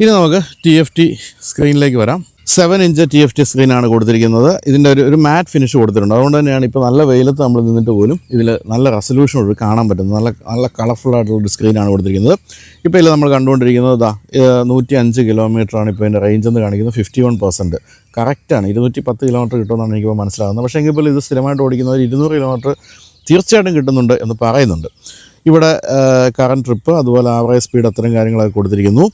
ഇനി നമുക്ക് ടി എഫ് ടി സ്ക്രീനിലേക്ക് വരാം. Seven inch T F T സ്ക്രീനാണ് കൊടുത്തിരിക്കുന്നത്. ഇതിന്റെ ഒരു ഒരു മാറ്റ് ഫിനിഷ് കൊടുത്തിട്ടുണ്ട്. അതുകൊണ്ട് തന്നെയാണ് ഇപ്പോൾ നല്ല വെയിലത്ത് നമ്മൾ നിന്നിട്ട് പോലും ഇതിൽ നല്ല റെസൊല്യൂഷൻ ഒഴിവ് കാണാൻ പറ്റുന്നത്. നല്ല നല്ല കളർഫുൾ ആയിട്ടുള്ള സ്ക്രീനാണ് കൊടുത്തിരിക്കുന്നത്. ഇപ്പോൾ ഇതിൽ നമ്മൾ കണ്ടുകൊണ്ടിരിക്കുന്നത് ഇതാ നൂറ്റി അഞ്ച് കിലോമീറ്ററാണ് ഇപ്പോൾ ഇതിന്റെ റേഞ്ച് എന്ന് കാണിക്കുന്നത്. ഫിഫ്റ്റി വൺ പെർസെന്റ് കറക്റ്റാണ് ഇരുന്നൂറ്റി പത്ത് കിലോമീറ്റർ കിട്ടുമെന്നാണ് എനിക്കിപ്പോൾ മനസ്സിലാകുന്നത്. പക്ഷേ എങ്കിൽ പോലും ഇത് സ്ഥിരമായിട്ട് ഓടിക്കുന്നവർ ഇരുന്നൂറ് കിലോമീറ്റർ തീർച്ചയായിട്ടും കിട്ടുന്നുണ്ട് എന്ന് പറയുന്നുണ്ട്. ഇവിടെ കറണ്ട് ട്രിപ്പ് അതുപോലെ ആവറേജ് സ്പീഡ് അത്തരം കാര്യങ്ങളൊക്കെ കൊടുത്തിരിക്കുന്നു.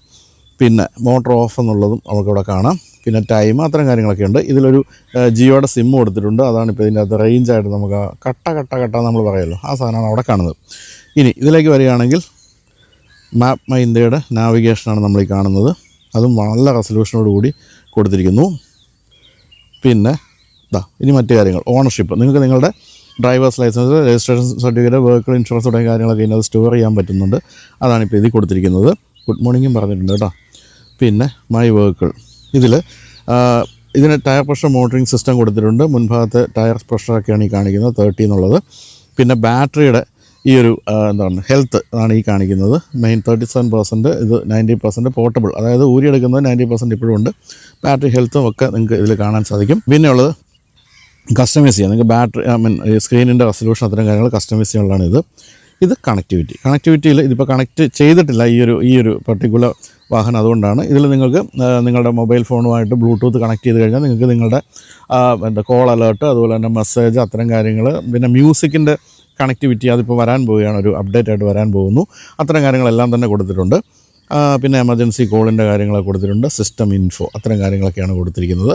പിന്നെ മോട്ടോർ ഓഫ് എന്നുള്ളതും നമുക്കിവിടെ കാണാം. പിന്നെ ടൈം അത്തരം കാര്യങ്ങളൊക്കെ ഉണ്ട്. ഇതിലൊരു ജിയോയുടെ സിം കൊടുത്തിട്ടുണ്ട്. അതാണ് ഇപ്പോൾ ഇതിന്റെ അകത്ത് റേഞ്ചായിട്ട് നമുക്ക് കട്ട കട്ട കട്ട നമ്മൾ പറയുമല്ലോ. ആ സാധനമാണ് അവിടെ കാണുന്നത്. ഇനി ഇതിലേക്ക് വരികയാണെങ്കിൽ മാപ്പ് മൈ നാവിഗേഷനാണ് നമ്മൾ ഈ കാണുന്നത്. അതും നല്ല റെസൊല്യൂഷനോട് കൂടി കൊടുത്തിരിക്കുന്നു. പിന്നെ ഇതാ ഇനി മറ്റു കാര്യങ്ങൾ. ഓണർഷിപ്പ് നിങ്ങൾക്ക് നിങ്ങളുടെ driver's licence registration certificate vehicle insurance തുടങ്ങിയ കാര്യങ്ങളൊക്കെ ഇതിനകത്ത് സ്റ്റോർ ചെയ്യാൻ പറ്റുന്നുണ്ട്. അതാണ് ഇപ്പോൾ ഇതിൽ കൊടുത്തിരിക്കുന്നത്. ഗുഡ് മോർണിംഗും പറഞ്ഞിട്ടുണ്ട് കേട്ടോ. പിന്നെ മൈ വെഹിക്കിൾ ഇതിൽ ഇതിന് ടയർ പ്രഷർ മോട്ടറിംഗ് സിസ്റ്റം കൊടുത്തിട്ടുണ്ട്. മുൻഭാഗത്ത് ടയർ പ്രഷറൊക്കെയാണ് ഈ കാണിക്കുന്നത് തേർട്ടി എന്നുള്ളത്. പിന്നെ ബാറ്ററിയുടെ ഈ ഒരു എന്താണ് ഹെൽത്ത് ആണ് ഈ കാണിക്കുന്നത്. മെയിൻ തേർട്ടി സെവൻ പെർസെന്റ് ഇത് നയന്റി പെർസെന്റ് പോർട്ടബിൾ അതായത് ഊരിയെടുക്കുന്നത് നയന്റി പെർസെന്റ് ഇപ്പോഴും ഉണ്ട്. ബാറ്ററി ഹെൽത്തും ഒക്കെ നിങ്ങൾക്ക് ഇതിൽ കാണാൻ സാധിക്കും. പിന്നെയുള്ളത് കസ്റ്റമൈസ് ചെയ്യാം. നിങ്ങൾക്ക് ബാറ്ററി ഐ മീൻ സ്ക്രീനിന്റെ റെസൊല്യൂഷൻ അത്തരം കാര്യങ്ങൾ കസ്റ്റമൈസ് ചെയ്യാനുള്ളതാണ് ഇത്. ഇത് കണക്ടിവിറ്റി കണക്ടിവിറ്റിയിൽ ഇതിപ്പോൾ കണക്ട് ചെയ്തിട്ടില്ല ഈ ഒരു ഈ ഒരു പർട്ടിക്കുലർ വാഹനം അതുകൊണ്ടാണ്. ഇതിൽ നിങ്ങൾക്ക് നിങ്ങളുടെ മൊബൈൽ ഫോണുമായിട്ട് ബ്ലൂടൂത്ത് കണക്ട് ചെയ്ത് കഴിഞ്ഞാൽ നിങ്ങൾക്ക് നിങ്ങളുടെ എന്താ കോൾ അലേർട്ട് അതുപോലെ തന്നെ മെസ്സേജ് അത്തരം കാര്യങ്ങൾ പിന്നെ മ്യൂസിക്കിന്റെ കണക്ടിവിറ്റി അതിപ്പോൾ വരാൻ പോവുകയാണ്. ഒരു അപ്ഡേറ്റ് ആയിട്ട് വരാൻ പോകുന്നു. അത്തരം കാര്യങ്ങളെല്ലാം തന്നെ കൊടുത്തിട്ടുണ്ട്. പിന്നെ എമർജൻസി കോളിന്റെ കാര്യങ്ങളൊക്കെ കൊടുത്തിട്ടുണ്ട്. സിസ്റ്റം ഇൻഫോ അത്തരം കാര്യങ്ങളൊക്കെയാണ് കൊടുത്തിരിക്കുന്നത്.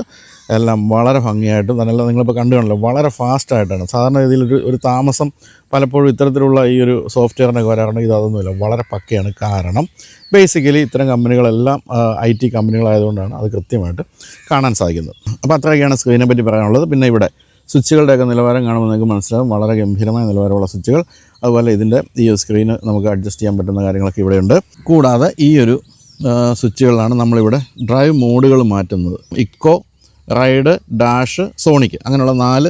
എല്ലാം വളരെ ഭംഗിയായിട്ടും നല്ല നിങ്ങളിപ്പോൾ കണ്ടു വളരെ ഫാസ്റ്റായിട്ടാണ് സാധാരണ രീതിയിൽ ഒരു ഒരു താമസം പലപ്പോഴും ഇത്തരത്തിലുള്ള ഈ ഒരു സോഫ്റ്റ്വെയറിനൊക്കെ വരാറുണ്ട്. ഇത് അതൊന്നുമില്ല വളരെ പക്കയാണ്. കാരണം ബേസിക്കലി ഇത്തരം കമ്പനികളെല്ലാം ഐ ടി കമ്പനികളായതുകൊണ്ടാണ് അത് കൃത്യമായിട്ട് കാണാൻ സാധിക്കുന്നത്. അപ്പോൾ അത്രയൊക്കെയാണ് സ്ക്രീനെ പറ്റി പറയാനുള്ളത്. പിന്നെ ഇവിടെ സ്വിച്ചുകളുടെയൊക്കെ നിലവാരം കാണുമ്പോൾ നിങ്ങൾക്ക് മനസ്സിലാവും. വളരെ ഗംഭീരമായ നിലവാരമുള്ള സ്വിച്ചുകൾ. അതുപോലെ ഇതിന്റെ ഈ സ്ക്രീന് നമുക്ക് അഡ്ജസ്റ്റ് ചെയ്യാൻ പറ്റുന്ന കാര്യങ്ങളൊക്കെ ഇവിടെയുണ്ട്. കൂടാതെ ഈ ഒരു സ്വിച്ചുകളിലാണ് നമ്മളിവിടെ ഡ്രൈവ് മോഡുകൾ മാറ്റുന്നത്. ഇക്കോ റൈഡ് ഡാഷ് സോണിക്ക് അങ്ങനെയുള്ള നാല്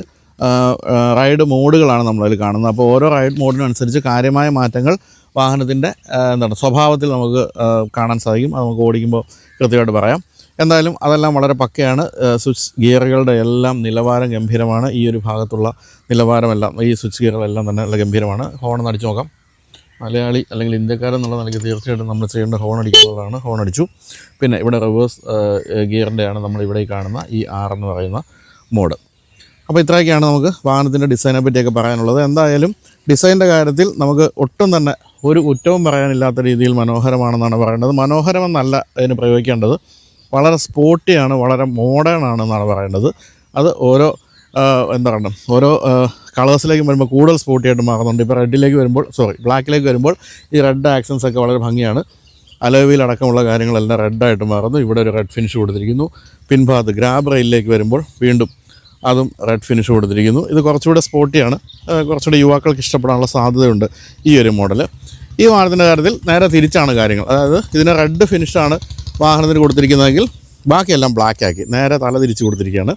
റൈഡ് മോഡുകളാണ് നമ്മളതിൽ കാണുന്നത്. അപ്പോൾ ഓരോ റൈഡ് മോഡിനനുസരിച്ച് കാര്യമായ മാറ്റങ്ങൾ വാഹനത്തിന്റെ എന്താണ് സ്വഭാവത്തിൽ നമുക്ക് കാണാൻ സാധിക്കും. അത് നമുക്ക് ഓടിക്കുമ്പോൾ കൃത്യമായിട്ട് പറയാം. എന്തായാലും അതെല്ലാം വളരെ പക്കയാണ്. സ്വിച്ച് ഗിയറുകളുടെ എല്ലാം നിലവാരം ഗംഭീരമാണ്. ഈ ഒരു ഭാഗത്തുള്ള നിലവാരമെല്ലാം ഈ സ്വിച്ച് ഗിയറുകളെല്ലാം തന്നെ നല്ല ഗംഭീരമാണ്. ഹോൺ അടിച്ചു നോക്കാം. മലയാളി അല്ലെങ്കിൽ ഇന്ത്യക്കാരൻ എന്നുള്ള നിലയ്ക്ക് തീർച്ചയായിട്ടും നമ്മൾ ചെയ്യേണ്ട ഹോൺ അടിക്കുന്നതാണ്. ഹോൺ അടിച്ചു. പിന്നെ ഇവിടെ റിവേഴ്സ് ഗിയറിന്റെയാണ് നമ്മൾ ഇവിടെ കാണുന്ന ഈ ആർ എന്ന് പറയുന്ന മോഡ്. അപ്പോൾ ഇത്രയൊക്കെയാണ് നമുക്ക് വാഹനത്തിന്റെ ഡിസൈനെ പറ്റിയൊക്കെ പറയാനുള്ളത്. എന്തായാലും ഡിസൈന്റെ കാര്യത്തിൽ നമുക്ക് ഒട്ടും തന്നെ ഒരു കുറ്റവും പറയാനില്ലാത്ത രീതിയിൽ മനോഹരമാണെന്നാണ് പറയേണ്ടത്. മനോഹരമെന്നല്ല അതിന് പ്രയോഗിക്കേണ്ടത്. വളരെ സ്പോർട്ടിയാണ് വളരെ മോഡേൺ ആണ് എന്നാണ് പറയേണ്ടത്. അത് ഓരോ എന്താ പറയുക ഓരോ കളേഴ്സിലേക്ക് വരുമ്പോൾ കൂടുതൽ സ്പോർട്ടിയായിട്ട് മാറുന്നുണ്ട്. ഇപ്പോൾ റെഡിലേക്ക് വരുമ്പോൾ സോറി ബ്ലാക്കിലേക്ക് വരുമ്പോൾ ഈ റെഡ് ആക്സൻസ് ഒക്കെ വളരെ ഭംഗിയാണ്. അലോവിയിൽ അടക്കമുള്ള കാര്യങ്ങളെല്ലാം റെഡായിട്ട് മാറുന്നു. ഇവിടെ ഒരു റെഡ് ഫിനിഷ് കൊടുത്തിരിക്കുന്നു. പിൻഭാഗത്ത് ഗ്രാബ് റെയിലിലേക്ക് വരുമ്പോൾ വീണ്ടും അതും റെഡ് ഫിനിഷ് കൊടുത്തിരിക്കുന്നു. ഇത് കുറച്ചുകൂടെ സ്പോർട്ടിയാണ് കുറച്ചുകൂടെ യുവാക്കൾക്ക് ഇഷ്ടപ്പെടാനുള്ള സാധ്യതയുണ്ട് ഈ ഒരു മോഡൽ ഈ വാഹനത്തിന്റെ കാര്യത്തിൽ നേരെ തിരിച്ചാണ് കാര്യങ്ങൾ. അതായത് ഇതിന് റെഡ് ഫിനിഷാണ് വാഹനത്തിന് കൊടുത്തിരിക്കുന്നതെങ്കിൽ ബാക്കിയെല്ലാം ബ്ലാക്ക് ആക്കി നേരെ തല തിരിച്ച് കൊടുത്തിരിക്കുകയാണ്.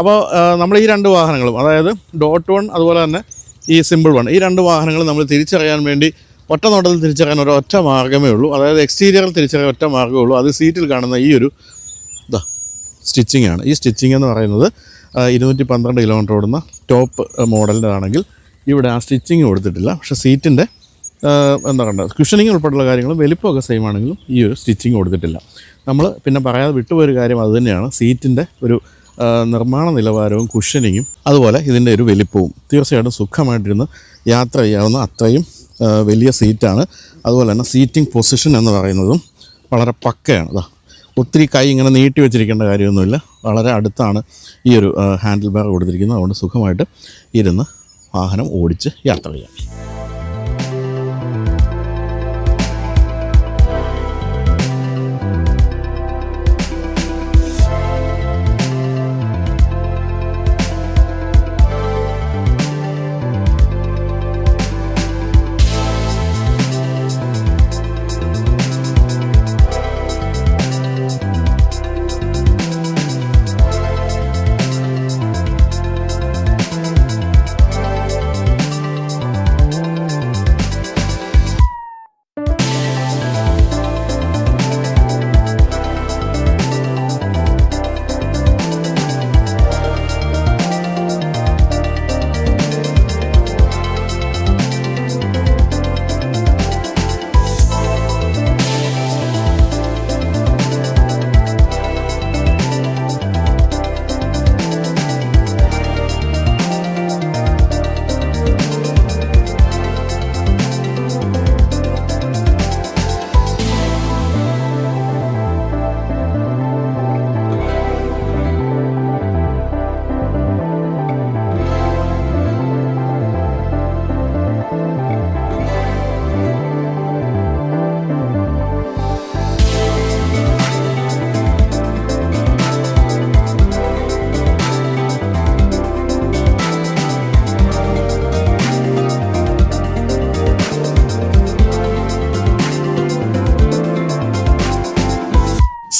അപ്പോൾ നമ്മൾ ഈ രണ്ട് വാഹനങ്ങളും അതായത് ഡോട്ട് വൺ അതുപോലെ തന്നെ ഈ സിമ്പിൾ വൺ ഈ രണ്ട് വാഹനങ്ങളും നമ്മൾ തിരിച്ചറിയാൻ വേണ്ടി ഒറ്റ നോട്ടത്തിൽ തിരിച്ചറിയാൻ ഒരു ഒറ്റ മാർഗമേ ഉള്ളൂ. അതായത് എക്സ്റ്റീരിയറിൽ തിരിച്ചറിയാൻ ഒറ്റ മാർഗമേ ഉള്ളൂ. അത് സീറ്റിൽ കാണുന്ന ഈ ഒരു ഇതാ സ്റ്റിച്ചിങ് ആണ്. ഈ സ്റ്റിച്ചിങ് എന്ന് പറയുന്നത് ഇരുന്നൂറ്റി പന്ത്രണ്ട് കിലോമീറ്റർ ഓടുന്ന ടോപ്പ് മോഡലിന്റെ ആണെങ്കിൽ ഇവിടെ ആ സ്റ്റിച്ചിങ് കൊടുത്തിട്ടില്ല. പക്ഷേ സീറ്റിന്റെ എന്താ കണ്ടത്? ക്വിഷനിങ് ഉൾപ്പെടെയുള്ള കാര്യങ്ങളും വലിപ്പമൊക്കെ സെയിം ആണെങ്കിലും ഈ ഒരു സ്റ്റിച്ചിങ് കൊടുത്തിട്ടില്ല. നമ്മൾ പിന്നെ പറയാതെ വിട്ടുപോയൊരു കാര്യം അതുതന്നെയാണ് സീറ്റിന്റെ ഒരു നിർമ്മാണ നിലവാരവും കുഷനിങ്ങും അതുപോലെ ഇതിന്റെ ഒരു വലിപ്പവും തീർച്ചയായിട്ടും സുഖമായിട്ടിരുന്ന് യാത്ര ചെയ്യാവുന്ന അത്രയും വലിയ സീറ്റാണ് അതുപോലെ തന്നെ സീറ്റിംഗ് പൊസിഷൻ എന്ന് പറയുന്നതും വളരെ പക്കയാണ്. ഇതാ ഒത്തിരി കൈ ഇങ്ങനെ നീട്ടി വെച്ചിരിക്കേണ്ട കാര്യമൊന്നുമില്ല. വളരെ അടുത്താണ് ഈ ഒരു ഹാൻഡിൽ ബാർ കൊടുത്തിരിക്കുന്നത്. അതുകൊണ്ട് സുഖമായിട്ട് ഇരുന്ന് വാഹനം ഓടിച്ച് യാത്ര ചെയ്യാം.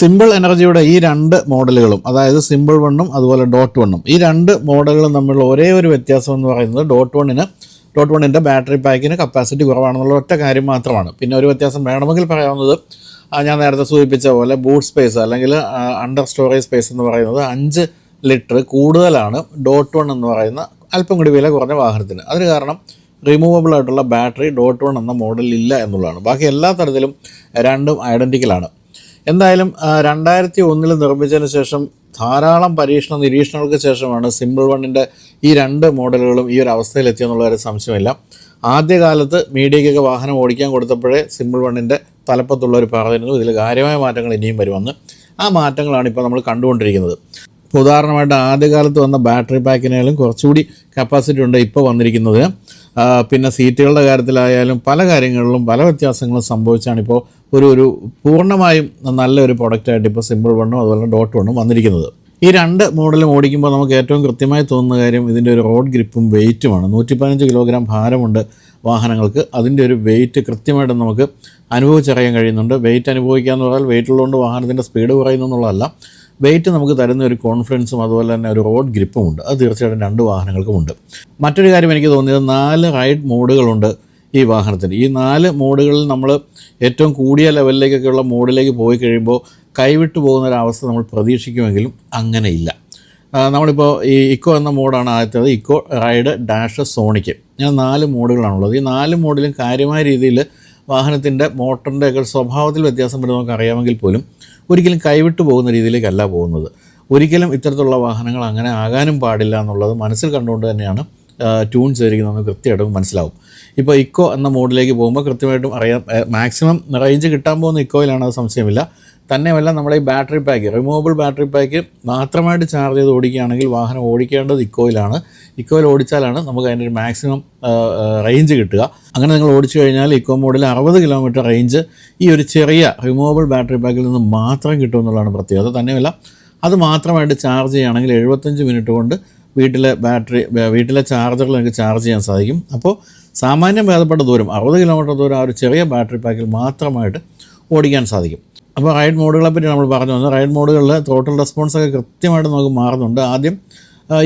സിമ്പിൾ എനർജിയുടെ ഈ രണ്ട് മോഡലുകളും അതായത് സിമ്പിൾ വണ്ണും അതുപോലെ ഡോട്ട് വണ്ണും ഈ രണ്ട് മോഡലുകളും തമ്മിലുള്ള ഒരേ ഒരു വ്യത്യാസം എന്ന് പറയുന്നത് ഡോട്ട് വണ്ണിന് ഡോട്ട് വണ്ണിന്റെ ബാറ്ററി പാക്കിന് കപ്പാസിറ്റി കുറവാണെന്നുള്ള ഒറ്റ കാര്യം മാത്രമാണ്. പിന്നെ ഒരു വ്യത്യാസം വേണമെങ്കിൽ പറയാവുന്നത് ഞാൻ നേരത്തെ സൂചിപ്പിച്ച പോലെ ബൂട്ട് സ്പേസ് അല്ലെങ്കിൽ അണ്ടർ സ്റ്റോറേജ് സ്പേസ് എന്ന് പറയുന്നത് അഞ്ച് ലിറ്റർ കൂടുതലാണ് ഡോട്ട് വൺ എന്ന് പറയുന്ന അല്പം കൂടി വില കുറഞ്ഞ വാഹനത്തിന്. അതിന് കാരണം റിമൂവബിൾ ആയിട്ടുള്ള ബാറ്ററി ഡോട്ട് വൺ എന്ന മോഡലിൽ ഇല്ല എന്നുള്ളതാണ്. ബാക്കി എല്ലാ തരത്തിലും രണ്ടും ഐഡന്റിക്കലാണ് എന്തായാലും രണ്ടായിരത്തി ഒന്നിൽ നിർമ്മിച്ചതിന് ശേഷം ധാരാളം പരീക്ഷണ നിരീക്ഷണങ്ങൾക്ക് ശേഷമാണ് സിമ്പിൾ വണ്ണിന്റെ ഈ രണ്ട് മോഡലുകളും ഈ ഒരു അവസ്ഥയിലെത്തിയെന്നുള്ള ഒരു സംശയമില്ല. ആദ്യകാലത്ത് മീഡിയയ്ക്കൊക്കെ വാഹനം ഓടിക്കാൻ കൊടുത്തപ്പോഴേ സിമ്പിൾ വണ്ണിന്റെ തലപ്പത്തുള്ളവർ പറഞ്ഞിരുന്നു ഇതിൽ കാര്യമായ മാറ്റങ്ങൾ ഇനിയും വരുമെന്ന് ആ മാറ്റങ്ങളാണ് ഇപ്പോൾ നമ്മൾ കണ്ടുകൊണ്ടിരിക്കുന്നത്. ഉദാഹരണമായിട്ട് ആദ്യകാലത്ത് വന്ന ബാറ്ററി പാക്കിനേലും കുറച്ചുകൂടി കപ്പാസിറ്റി ഉണ്ട് ഇപ്പോൾ വന്നിരിക്കുന്നത്. പിന്നെ സീറ്റുകളുടെ കാര്യത്തിലായാലും പല കാര്യങ്ങളിലും പല വ്യത്യാസങ്ങളും സംഭവിച്ചാണ് ഇപ്പോൾ ഒരു ഒരു പൂർണമായും നല്ലൊരു പ്രൊഡക്റ്റായിട്ട് ഇപ്പോൾ സിമ്പിൾ വണ്ണും അതുപോലെ ഡോട്ട് വണ്ണും വന്നിരിക്കുന്നത്. ഈ രണ്ട് മോഡലും ഓടിക്കുമ്പോൾ നമുക്ക് ഏറ്റവും കൃത്യമായി തോന്നുന്ന കാര്യം ഇതിന്റെ ഒരു റോഡ് ഗ്രിപ്പും വെയിറ്റുമാണ് നൂറ്റി പതിനഞ്ച് കിലോഗ്രാം ഭാരമുണ്ട് വാഹനങ്ങൾക്ക്. അതിന്റെ ഒരു വെയിറ്റ് കൃത്യമായിട്ട് നമുക്ക് അനുഭവിച്ചറിയാൻ കഴിയുന്നുണ്ട്. വെയിറ്റ് അനുഭവിക്കുക എന്ന് പറഞ്ഞാൽ വെയിറ്റ് ഉള്ളതുകൊണ്ട് വാഹനത്തിന്റെ സ്പീഡ് കുറയുന്നു എന്നുള്ളതല്ല. വെയിറ്റ് നമുക്ക് തരുന്ന ഒരു കോൺഫിഡൻസും അതുപോലെ തന്നെ ഒരു റോഡ് ഗ്രിപ്പും ഉണ്ട്. അത് തീർച്ചയായിട്ടും രണ്ട് വാഹനങ്ങൾക്കും ഉണ്ട്. മറ്റൊരു കാര്യം എനിക്ക് തോന്നിയത് നാല് റൈഡ് മോഡുകളുണ്ട് ഈ വാഹനത്തിന് ഈ നാല് മോഡുകളിൽ നമ്മൾ ഏറ്റവും കൂടിയ ലെവലിലേക്കൊക്കെയുള്ള മോഡിലേക്ക് പോയി കഴിയുമ്പോൾ കൈവിട്ടു പോകുന്ന ഒരവസ്ഥ നമ്മൾ പ്രതീക്ഷിക്കുമെങ്കിലും അങ്ങനെയില്ല. നമ്മളിപ്പോൾ ഈ ഇക്കോ എന്ന മോഡാണ് ആദ്യത്തേത് ഇക്കോ റൈഡ് ഡാഷ് സോണിക്ക്. ഞാൻ നാല് മോഡുകളാണുള്ളത്. ഈ നാല് മോഡിലും കാര്യമായ രീതിയിൽ വാഹനത്തിന്റെ മോട്ടറിന്റെ ഒക്കെ സ്വഭാവത്തിൽ വ്യത്യാസം വരും നമുക്ക് അറിയാമെങ്കിൽ പോലും ഒരിക്കലും കൈവിട്ടു പോകുന്ന രീതിയിലേക്കല്ല പോകുന്നത്. ഒരിക്കലും ഇത്തരത്തിലുള്ള വാഹനങ്ങൾ അങ്ങനെ ആകാനും പാടില്ല എന്നുള്ളത് മനസ്സിൽ കണ്ടുകൊണ്ട് തന്നെയാണ് ട്യൂൺ ചെയ്തിരിക്കുന്നത് കൃത്യമായിട്ടും മനസ്സിലാവും. ഇപ്പോൾ ഇക്കോ എന്ന മോഡിലേക്ക് പോകുമ്പോൾ കൃത്യമായിട്ടും അറിയാം. മാക്സിമം റേഞ്ച് കിട്ടാൻ പോകുന്ന ഇക്കോയിലാണ് അത് സംശയമില്ല. തന്നെയുമല്ല നമ്മുടെ ഈ battery pack removable battery pack മാത്രമായിട്ട് ചാർജ് ചെയ്ത് ഓടിക്കുകയാണെങ്കിൽ വാഹനം ഓടിക്കേണ്ടത് ഇക്കോയിലാണ് ഇക്കോയിൽ ഓടിച്ചാലാണ് നമുക്ക് അതിന്റെ ഒരു മാക്സിമം റേഞ്ച് കിട്ടുക. അങ്ങനെ നിങ്ങൾ ഓടിച്ചു കഴിഞ്ഞാൽ ഇക്കോ മോഡിൽ അറുപത് കിലോമീറ്റർ റേഞ്ച് ഈ ഒരു ചെറിയ റിമൂവബിൾ ബാറ്ററി പാക്കിൽ നിന്ന് മാത്രം കിട്ടുമെന്നുള്ളതാണ് പ്രത്യേകത. തന്നെയുമല്ല അത് മാത്രമായിട്ട് ചാർജ് ചെയ്യുകയാണെങ്കിൽ എഴുപത്തഞ്ച് മിനിറ്റ് കൊണ്ട് വീട്ടിലെ ബാറ്ററി വീട്ടിലെ ചാർജറിൽ എനിക്ക് ചാർജ് ചെയ്യാൻ സാധിക്കും. അപ്പോൾ സാമാന്യം ഭേദപ്പെട്ട ദൂരം അറുപത് കിലോമീറ്റർ ദൂരം ആ ഒരു ചെറിയ ബാറ്ററി പാക്കിൽ മാത്രമായിട്ട് ഓടിക്കാൻ സാധിക്കും. അപ്പോൾ റൈഡ് മോഡുകളെ പറ്റി നമ്മൾ പറഞ്ഞു വന്നു. റൈഡ് മോഡുകളിൽ ടോട്ടൽ റെസ്പോൺസ് ഒക്കെ കൃത്യമായിട്ട് നമുക്ക് മാറുന്നുണ്ട്. ആദ്യം